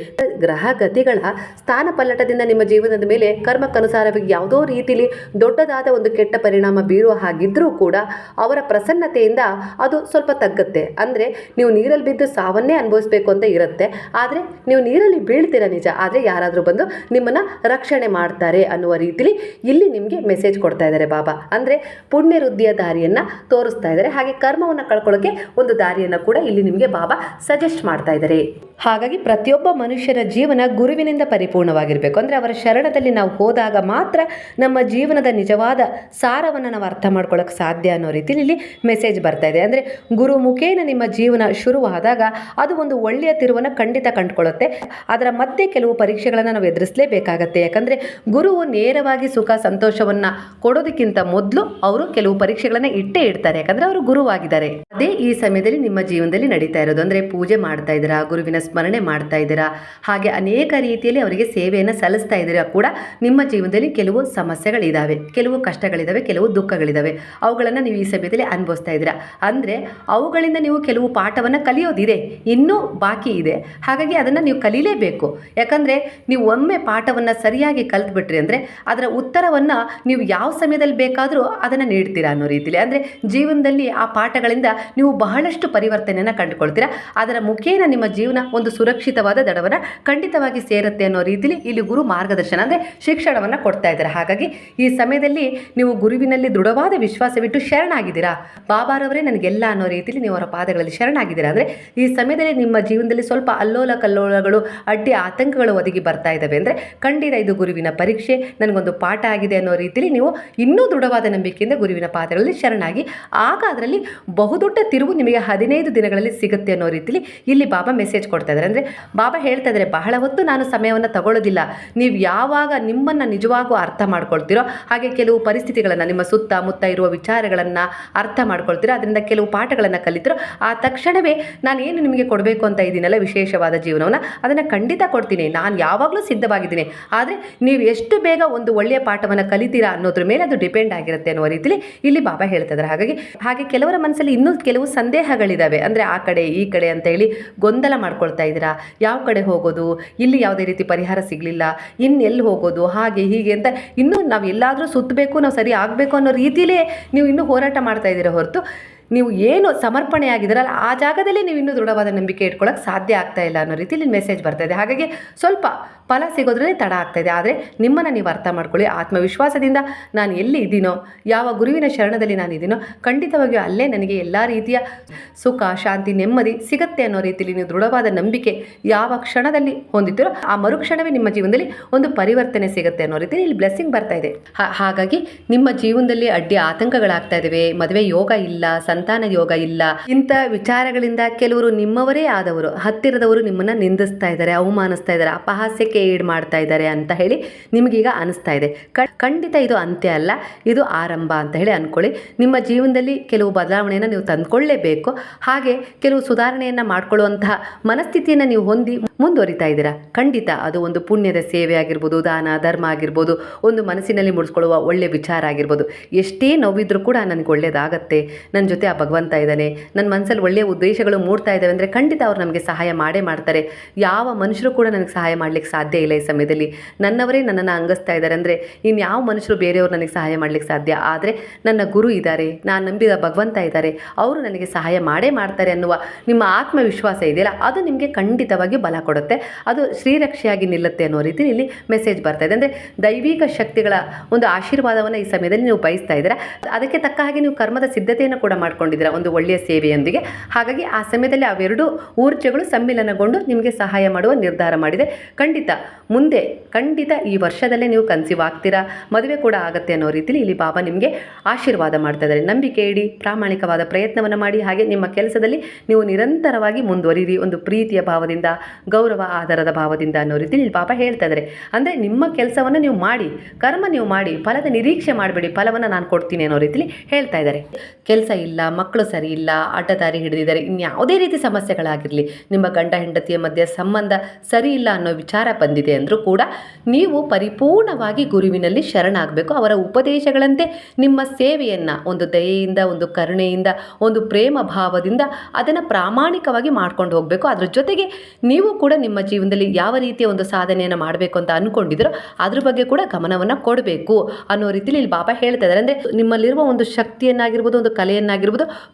ಗ್ರಹ ಗತಿಗಳ ಸ್ಥಾನ ಪಲ್ಲಟದಿಂದ ನಿಮ್ಮ ಜೀವನದ ಮೇಲೆ ಕರ್ಮಕ್ಕನುಸಾರವಾಗಿ ಯಾವುದೋ ರೀತಿಲಿ ದೊಡ್ಡದಾದ ಒಂದು ಕೆಟ್ಟ ಪರಿಣಾಮ ಬೀರುವ ಹಾಗಿದ್ರೂ ಕೂಡ ಅವರ ಪ್ರಸನ್ನತೆಯಿಂದ ಅದು ಸ್ವಲ್ಪ ತಗ್ಗುತ್ತೆ. ಅಂದರೆ ನೀವು ನೀರಲ್ಲಿ ಬಿದ್ದು ಸಾವನ್ನೇ ಅನುಭವಿಸ್ಬೇಕು ಅಂತ ಇರುತ್ತೆ. ಆದರೆ ನೀವು ನೀರಲ್ಲಿ ಬೀಳ್ತೀರ ನಿಜ. ಆದರೆ ಯಾರಾದರೂ ಬಂದು ನಿಮ್ಮನ್ನು ರಕ್ಷಣೆ ಮಾಡ್ತಾರೆ ಅನ್ನುವ ರೀತಿಲಿ ಇಲ್ಲಿ ನಿಮಗೆ ಮೆಸೇಜ್ ಕೊಡ್ತಾ ಇದ್ದಾರೆ ಬಾಬಾ. ಅಂದರೆ ಪುಣ್ಯ ವೃದ್ಧಿಯ ದಾರಿಯನ್ನು ತೋರಿಸ್ತಾ ಇದ್ದಾರೆ ಹಾಗೆ ಕರ್ಮವನ್ನು ಕಳ್ಕೊಳ್ಳೋಕ್ಕೆ ಒಂದು ದಾರಿಯನ್ನು ಕೂಡ ಇಲ್ಲಿ ನಿಮಗೆ ಬಾಬಾ ಸಜೆಸ್ಟ್ ಮಾಡ್ತಾ ಇದ್ದಾರೆ ಹಾಗಾಗಿ ಪ್ರತಿಯೊಬ್ಬ ಮನುಷ್ಯನ ಜೀವನ ಗುರುವಿನಿಂದ ಪರಿಪೂರ್ಣವಾಗಿರಬೇಕು. ಅಂದರೆ ಅವರ ಶರಣದಲ್ಲಿ ನಾವು ಹೋದಾಗ ಮಾತ್ರ ನಮ್ಮ ಜೀವನದ ನಿಜವಾದ ಸಾರವನ್ನು ನಾವು ಅರ್ಥ ಮಾಡ್ಕೊಳ್ಳೋಕೆ ಸಾಧ್ಯ ಅನ್ನೋ ರೀತಿಯಲ್ಲಿ ಇಲ್ಲಿ ಮೆಸೇಜ್ ಬರ್ತಾ ಇದೆ. ಅಂದರೆ ಗುರು ಮುಖೇನ ನಿಮ್ಮ ಜೀವನ ಶುರುವಾದಾಗ ಅದು ಒಂದು ಒಳ್ಳೆಯ ತಿರುವನ್ನು ಖಂಡಿತ ಕಂಡುಕೊಳ್ಳುತ್ತೆ ಅದರ ಮತ್ತೆ ಕೆಲವು ಪರೀಕ್ಷೆಗಳನ್ನು ನಾವು ಎದುರಿಸಲೇಬೇಕಾಗತ್ತೆ. ಯಾಕಂದರೆ ಗುರುವು ನೇರವಾಗಿ ಸುಖ ಸಂತೋಷವನ್ನು ಕೊಡೋದಕ್ಕಿಂತ ಮೊದಲು ಅವರು ಕೆಲವು ಪರೀಕ್ಷೆಗಳನ್ನು ಇಟ್ಟೇ ಇಡ್ತಾರೆ. ಯಾಕಂದರೆ ಅವರು ಗುರುವಾಗಿದ್ದಾರೆ. ಅದೇ ಈ ಸಮಯದಲ್ಲಿ ನಿಮ್ಮ ಜೀವನದಲ್ಲಿ ನಡೀತಾ ಇರೋದು. ಅಂದರೆ ಪೂಜೆ ಮಾಡ್ತಾ ಇದ್ದೀರಾ, ಗುರುವಿನ ಸ್ಮರಣೆ ಮಾಡ್ತಾ ಇದ್ದೀರಾ, ಹಾಗೆ ಅನೇಕ ರೀತಿಯಲ್ಲಿ ಅವರಿಗೆ ಸೇವೆಯನ್ನು ಸಲ್ಲಿಸ್ತಾ ಇದ್ದೀರಾ ಕೂಡ ನಿಮ್ಮ ಜೀವನದಲ್ಲಿ ಕೆಲವು ಸಮಸ್ಯೆಗಳಿದ್ದಾವೆ ಕೆಲವು ಕಷ್ಟಗಳಿದ್ದಾವೆ ಕೆಲವು ದುಃಖಗಳಿದ್ದಾವೆ ಅವುಗಳನ್ನು ನೀವು ಈ ಸಮಯದಲ್ಲಿ ಅನುಭವಿಸ್ತಾ ಇದ್ದೀರಾ? ಅಂದರೆ ಅವುಗಳಿಂದ ನೀವು ಕೆಲವು ಪಾಠವನ್ನು ಕಲಿಯೋದಿದೆ, ಇನ್ನೂ ಬಾಕಿ ಇದೆ. ಹಾಗಾಗಿ ಅದನ್ನು ನೀವು ಕಲೀಲೇಬೇಕು. ಯಾಕಂದರೆ ನೀವು ಒಮ್ಮೆ ಪಾಠವನ್ನು ಸರಿಯಾಗಿ ಕಲ್ತ್ಬಿಟ್ರಿ ಅಂದರೆ ಅದರ ಉತ್ತರವನ್ನು ನೀವು ಯಾವ ಸಮಯದಲ್ಲಿ ಬೇಕಾದರೂ ಅದನ್ನು ನೀಡ್ತೀರಾ ಅನ್ನೋ ರೀತಿಯಲ್ಲಿ ಅಂದರೆ ಜೀವನದಲ್ಲಿ ಆ ಪಾಠಗಳಿಂದ ನೀವು ಬಹಳಷ್ಟು ಪರಿವರ್ತನೆಯನ್ನು ಕಂಡುಕೊಳ್ತೀರಾ. ಅದರ ಮುಖೇನ ನಿಮ್ಮ ಜೀವನ ಒಂದು ಸುರಕ್ಷಿತವಾದ ದಡವನ್ನು ಖಂಡಿತವಾಗಿ ಸೇರುತ್ತೆ ಅನ್ನೋ ರೀತಿಯಲ್ಲಿ ಇಲ್ಲಿ ಗುರು ಮಾರ್ಗದರ್ಶನ ಅಂದರೆ ಶಿಕ್ಷಣವನ್ನು ಕೊಡ್ತಾ ಇದ್ದಾರೆ. ಹಾಗಾಗಿ ಈ ಸಮಯದಲ್ಲಿ ನೀವು ಗುರುವಿನಲ್ಲಿ ದೃಢವಾದ ವಿಶ್ವಾಸವಿಟ್ಟು ಶರಣಾಗಿದ್ದೀರಾ? ಬಾಬಾರವರೇ, ನನಗೆಲ್ಲ ಅನ್ನೋ ರೀತಿಯಲ್ಲಿ ನೀವು ಅವರ ಪಾದಗಳಲ್ಲಿ ಶರಣಾಗಿದ್ದೀರಾ? ಅಂದರೆ ಈ ಸಮಯದಲ್ಲಿ ನಿಮ್ಮ ಜೀವನದಲ್ಲಿ ಸ್ವಲ್ಪ ಅಲ್ಲೋಲ ಕಲ್ಲೋಲಗಳು, ಅಡ್ಡಿ ಆತಂಕಗಳು ಒದಗಿ ಬರ್ತಾ ಇದ್ದಾವೆ ಅಂದರೆ ಖಂಡಿತ ಇದು ಗುರುವಿನ ಪರೀಕ್ಷೆ, ನನಗೊಂದು ಪಾಠ ಆಗಿದೆ ಅನ್ನೋ ರೀತಿಯಲ್ಲಿ ನೀವು ಇನ್ನೂ ದೃಢವಾದ ನಂಬಿಕೆಯಿಂದ ಗುರುವಿನ ಪಾದಗಳಲ್ಲಿ ಶರಣಾಗಿ, ಆಗ ಅದರಲ್ಲಿ ಬಹುದೊಡ್ಡ ತಿರುವು ನಿಮಗೆ ಹದಿನೈದು ದಿನಗಳಲ್ಲಿ ಸಿಗುತ್ತೆ ಅನ್ನೋ ರೀತಿಯಲ್ಲಿ ಇಲ್ಲಿ ಬಾಬಾ ಮೆಸೇಜ್ ಕೊಡ್ತಾ ಇದ್ದಾರೆ. ಅಂದರೆ ಬಾಬಾ ಹೇಳ್ತಾ ಇದ್ದಾರೆ, ಬಹಳ ಹೊತ್ತು ನಾನು ಸಮಯವನ್ನು ತಗೊಳ್ಳೋದಿಲ್ಲ. ನೀವು ಯಾವಾಗ ನಿಮ್ಮನ್ನು ನಿಜವಾಗೂ ಅರ್ಥ ಮಾಡ್ಕೊಳ್ತೀರೋ? ಹಾಗೆ ಕೆಲವು ಪರಿಸ್ಥಿತಿಗಳನ್ನು, ನಿಮ್ಮ ಸುತ್ತ ಮುತ್ತ ಇರುವ ವಿಚಾರಗಳನ್ನು ಅರ್ಥ ಮಾಡ್ಕೊಳ್ತೀರೋ? ಅದರಿಂದ ಕೆಲವು ಪಾಠಗಳನ್ನು ಕಲಿತಿರೋ? ಆ ತಕ್ಷಣವೇ ನಾನು ಏನು ನಿಮಗೆ ಕೊಡಬೇಕು ಅಂತ ಇದ್ದೀನಲ್ಲ ವಿಶೇಷವಾದ ಜೀವನವನ್ನು, ಅದನ್ನು ಖಂಡಿತ ಕೊಡ್ತೀನಿ. ನಾನು ಯಾವಾಗಲೂ ಸಿದ್ಧವಾಗಿದ್ದೀನಿ. ಆದರೆ ನೀವು ಎಷ್ಟು ಬೇಗ ಒಂದು ಒಳ್ಳೆಯ ಪಾಠವನ್ನು ಕಲಿತೀರಾ ಅನ್ನೋದ್ರ ಮೇಲೆ ಅದು ಡಿಪೆಂಡ್ ಆಗಿರುತ್ತೆ ಅನ್ನೋ ರೀತಿಲಿ ಇಲ್ಲಿ ಬಾಬಾ ಹೇಳ್ತಾ ಹಾಗಾಗಿ, ಹಾಗೆ ಕೆಲವರ ಮನಸ್ಸಲ್ಲಿ ಇನ್ನೂ ಕೆಲವು ಸಂದೇಹಗಳಿದ್ದಾವೆ ಅಂದರೆ ಆ ಕಡೆ, ಈ ಕಡೆ ಅಂತ ಹೇಳಿ ಗೊಂದಲ ಮಾಡ್ಕೊಳ್ತಾ ಇದ್ದೀರಾ? ಯಾವ ಕಡೆ ಹೋಗೋದು? ಇಲ್ಲಿ ಯಾವುದೇ ರೀತಿ ಪರಿಹಾರ ಸಿಗಲಿಲ್ಲ. ಇನ್ನು ಎಲ್ಲಿ ಹೋಗೋದು? ಹಾಗೆ ಹೀಗೆ ಅಂತ ಇನ್ನೂ ನಾವು ಎಲ್ಲಾದರೂ ಸುತ್ತಬೇಕು ನಾವು ಸರಿ ಆಗಬೇಕು ಅನ್ನೋ ರೀತಿಯಲ್ಲೇ ನೀವು ಇನ್ನೂ ಹೋರಾಟ ಮಾಡ್ತಾ ಇದ್ದೀರ ಹೊರತು. ನೀವು ಏನು ಸಮರ್ಪಣೆ ಆಗಿದ್ದೀರಲ್ಲ ಆ ಜಾಗದಲ್ಲಿ ನೀವು ಇನ್ನೂ ದೃಢವಾದ ನಂಬಿಕೆ ಇಟ್ಕೊಳ್ಳೋಕೆ ಸಾಧ್ಯ ಆಗ್ತಾ ಇಲ್ಲ ಅನ್ನೋ ರೀತಿಯಲ್ಲಿ ಮೆಸೇಜ್ ಬರ್ತಾ ಇದೆ. ಹಾಗಾಗಿ ಸ್ವಲ್ಪ ಫಲ ಸಿಗೋದ್ರಲ್ಲೇ ತಡ ಆಗ್ತಾ ಇದೆ. ಆದರೆ ನಿಮ್ಮನ್ನು ನೀವು ಅರ್ಥ ಮಾಡ್ಕೊಳ್ಳಿ. ಆತ್ಮವಿಶ್ವಾಸದಿಂದ ನಾನು ಎಲ್ಲಿ ಇದ್ದೀನೋ, ಯಾವ ಗುರುವಿನ ಶರಣದಲ್ಲಿ ನಾನು ಇದ್ದೀನೋ, ಖಂಡಿತವಾಗಿಯೂ ಅಲ್ಲೇ ನನಗೆ ಎಲ್ಲ ರೀತಿಯ ಸುಖ, ಶಾಂತಿ, ನೆಮ್ಮದಿ ಸಿಗತ್ತೆ ಅನ್ನೋ ರೀತಿಯಲ್ಲಿ ನೀವು ದೃಢವಾದ ನಂಬಿಕೆ ಯಾವ ಕ್ಷಣದಲ್ಲಿ ಹೊಂದಿದ್ದೀರೋ, ಆ ಮರುಕ್ಷಣವೇ ನಿಮ್ಮ ಜೀವನದಲ್ಲಿ ಒಂದು ಪರಿವರ್ತನೆ ಸಿಗುತ್ತೆ ಅನ್ನೋ ರೀತಿಯಲ್ಲಿ ಇಲ್ಲಿ ಬ್ಲೆಸ್ಸಿಂಗ್ ಬರ್ತಾ ಇದೆ. ಹಾಗಾಗಿ ನಿಮ್ಮ ಜೀವನದಲ್ಲಿ ಅಡ್ಡಿ ಆತಂಕಗಳಾಗ್ತಾ ಇದ್ದಾವೆ ಮದುವೆ ಯೋಗ ಇಲ್ಲ ಸಂತಾನ ಯೋಗ ಇಲ್ಲ. ಇಂಥ ವಿಚಾರಗಳಿಂದ ಕೆಲವರು ನಿಮ್ಮವರೇ ಆದವರು, ಹತ್ತಿರದವರು ನಿಮ್ಮನ್ನ ನಿಂದಿಸ್ತಾ ಇದ್ದಾರೆ, ಅವಮಾನಿಸ್ತಾ ಇದ್ದಾರೆ, ಅಪಹಾಸ್ಯಕ್ಕೆ ಈಡ್ ಮಾಡ್ತಾ ಇದ್ದಾರೆ ಅಂತ ಹೇಳಿ ನಿಮಗೀಗ ಅನಿಸ್ತಾ ಇದೆ. ಖಂಡಿತ ಇದು ಅಂತ್ಯ ಅಲ್ಲ, ಇದು ಆರಂಭ ಅಂತ ಹೇಳಿ ಅನ್ಕೊಳ್ಳಿ. ನಿಮ್ಮ ಜೀವನದಲ್ಲಿ ಕೆಲವು ಬದಲಾವಣೆಯನ್ನು ನೀವು ತಂದ್ಕೊಳ್ಳೇಬೇಕು. ಹಾಗೆ ಕೆಲವು ಸುಧಾರಣೆಯನ್ನು ಮಾಡ್ಕೊಳ್ಳುವಂತಹ ಮನಸ್ಥಿತಿಯನ್ನು ನೀವು ಹೊಂದಿ ಮುಂದುವರಿತಾ ಇದ್ದೀರಾ? ಖಂಡಿತ, ಅದು ಒಂದು ಪುಣ್ಯದ ಸೇವೆ ಆಗಿರ್ಬೋದು, ದಾನ, ಧರ್ಮ ಆಗಿರ್ಬೋದು, ಒಂದು ಮನಸ್ಸಿನಲ್ಲಿ ಮುಡಿಸ್ಕೊಳ್ಳುವ ಒಳ್ಳೆ ವಿಚಾರ ಆಗಿರ್ಬೋದು. ಎಷ್ಟೇ ನೋವಿದ್ರೂ ಕೂಡ ನನಗೆ ಒಳ್ಳೇದಾಗತ್ತೆ. ನನ್ನ ಜೊತೆ ಆ ಭಗವಂತ ಇದ್ದಾನೆ. ನನ್ನ ಮನಸ್ಸಲ್ಲಿ ಒಳ್ಳೆಯ ಉದ್ದೇಶಗಳು ಮೂಡ್ತಾ ಇದ್ದಾವೆ ಅಂದರೆ ಖಂಡಿತ ಅವ್ರು ನಮಗೆ ಸಹಾಯ ಮಾಡೇ ಮಾಡ್ತಾರೆ. ಯಾವ ಮನುಷ್ಯರು ಕೂಡ ನನಗೆ ಸಹಾಯ ಮಾಡಲಿಕ್ಕೆ ಸಾಧ್ಯ ಇಲ್ಲ ಈ ಸಮಯದಲ್ಲಿ. ನನ್ನವರೇ ನನ್ನನ್ನು ಅಂಗಸ್ತಾ ಇದ್ದಾರೆ ಅಂದರೆ ಇನ್ಯಾವ ಮನುಷ್ಯರು ಬೇರೆಯವರು ನನಗೆ ಸಹಾಯ ಮಾಡಲಿಕ್ಕೆ ಸಾಧ್ಯ? ಆದರೆ ನನ್ನ ಗುರು ಇದ್ದಾರೆ, ನಾನು ನಂಬಿದ ಭಗವಂತ ಇದ್ದಾರೆ, ಅವರು ನನಗೆ ಸಹಾಯ ಮಾಡೇ ಮಾಡ್ತಾರೆ ಅನ್ನುವ ನಿಮ್ಮ ಆತ್ಮವಿಶ್ವಾಸ ಇದೆಯಲ್ಲ, ಅದು ನಿಮಗೆ ಖಂಡಿತವಾಗಿ ಬಲ ಕೊಡುತ್ತೆ. ಅದು ಶ್ರೀರಕ್ಷೆಯಾಗಿ ನಿಲ್ಲುತ್ತೆ ಅನ್ನೋ ರೀತಿಯಲ್ಲಿ ಮೆಸೇಜ್ ಬರ್ತಾ ಇದೆ. ಅಂದರೆ ದೈವಿಕ ಶಕ್ತಿಗಳ ಒಂದು ಆಶೀರ್ವಾದವನ್ನು ಈ ಸಮಯದಲ್ಲಿ ನೀವು ಬಯಸ್ತಾ ಇದ್ದೀರಾ. ಅದಕ್ಕೆ ತಕ್ಕ ಹಾಗೆ ನೀವು ಕರ್ಮದ ಸಿದ್ಧತೆಯನ್ನು ಕೂಡ ಮಾಡ್ಕೊಂಡಿದ್ದೀರಾ? ಒಂದು ಒಳ್ಳೆಯ ಸೇವೆಯೊಂದಿಗೆ. ಹಾಗಾಗಿ ಆ ಸಮಯದಲ್ಲಿ ಅವೆರಡು ಊರ್ಜೆಗಳು ಸಮ್ಮಿಲನಗೊಂಡು ನಿಮಗೆ ಸಹಾಯ ಮಾಡುವ ನಿರ್ಧಾರ ಮಾಡಿದೆ. ಖಂಡಿತ, ಮುಂದೆ ಖಂಡಿತ ಈ ವರ್ಷದಲ್ಲೇ ನೀವು ಕನ್ಸೀವ್ ಆಗ್ತೀರಾ? ಮದುವೆ ಕೂಡ ಆಗುತ್ತೆ ಅನ್ನೋ ರೀತಿಲಿ ಇಲ್ಲಿ ಬಾಬಾ ನಿಮಗೆ ಆಶೀರ್ವಾದ ಮಾಡ್ತಾ ಇದ್ದಾರೆ. ನಂಬಿಕೆ ಇಡಿ, ಪ್ರಾಮಾಣಿಕವಾದ ಪ್ರಯತ್ನವನ್ನು ಮಾಡಿ. ಹಾಗೆ ನಿಮ್ಮ ಕೆಲಸದಲ್ಲಿ ನೀವು ನಿರಂತರವಾಗಿ ಮುಂದುವರಿರಿ. ಒಂದು ಪ್ರೀತಿಯ ಭಾವದಿಂದ, ಗೌರವ, ಆಧಾರದ ಭಾವದಿಂದ ಅನ್ನೋ ರೀತಿಲಿ ಇಲ್ಲಿ ಬಾಬಾ ಹೇಳ್ತಾ ಇದ್ದಾರೆ. ಅಂದರೆ ನಿಮ್ಮ ಕೆಲಸವನ್ನು ನೀವು ಮಾಡಿ, ಕರ್ಮ ನೀವು ಮಾಡಿ, ಫಲದ ನಿರೀಕ್ಷೆ ಮಾಡಬೇಡಿ, ಫಲವನ್ನು ನಾನು ಕೊಡ್ತೀನಿ ಅನ್ನೋ ರೀತಿಲಿ ಹೇಳ್ತಾ ಇದ್ದಾರೆ. ಕೆಲಸ ಇಲ್ಲ ಮಕ್ಕಳು ಸರಿ ಇಲ್ಲ ಅಡ್ಡದಾರಿ ಹಿಡಿದಿದ್ದಾರೆ ಇನ್ಯಾವುದೇ ರೀತಿ ಸಮಸ್ಯೆಗಳಾಗಿರಲಿ, ನಿಮ್ಮ ಗಂಡ ಹೆಂಡತಿಯ ಮಧ್ಯೆ ಸಂಬಂಧ ಸರಿ ಇಲ್ಲ ಅನ್ನೋ ವಿಚಾರ ಬಂದಿದೆ ಅಂದರೂ ಕೂಡ ನೀವು ಪರಿಪೂರ್ಣವಾಗಿ ಗುರುವಿನಲ್ಲಿ ಶರಣಾಗಬೇಕು. ಅವರ ಉಪದೇಶಗಳಂತೆ ನಿಮ್ಮ ಸೇವೆಯನ್ನು, ಒಂದು ದಯೆಯಿಂದ, ಒಂದು ಕರುಣೆಯಿಂದ, ಒಂದು ಪ್ರೇಮ ಭಾವದಿಂದ ಅದನ್ನು ಪ್ರಾಮಾಣಿಕವಾಗಿ ಮಾಡ್ಕೊಂಡು ಹೋಗಬೇಕು. ಅದ್ರ ಜೊತೆಗೆ ನೀವು ಕೂಡ ನಿಮ್ಮ ಜೀವನದಲ್ಲಿ ಯಾವ ರೀತಿಯ ಒಂದು ಸಾಧನೆಯನ್ನು ಮಾಡಬೇಕು ಅಂತ ಅಂದ್ಕೊಂಡಿದ್ದೀರೋ ಅದ್ರ ಬಗ್ಗೆ ಕೂಡ ಗಮನವನ್ನು ಕೊಡಬೇಕು ಅನ್ನೋ ರೀತಿಯಲ್ಲಿ ಇಲ್ಲಿ ಬಾಬಾ ಹೇಳ್ತಾ ಇದ್ದಾರೆ. ಅಂದರೆ ನಿಮ್ಮಲ್ಲಿರುವ ಒಂದು ಶಕ್ತಿಯನ್ನಾಗಿರ್ಬೋದು, ಒಂದು ಕಲೆಯನ್ನಾಗಿರ್ಬೋದು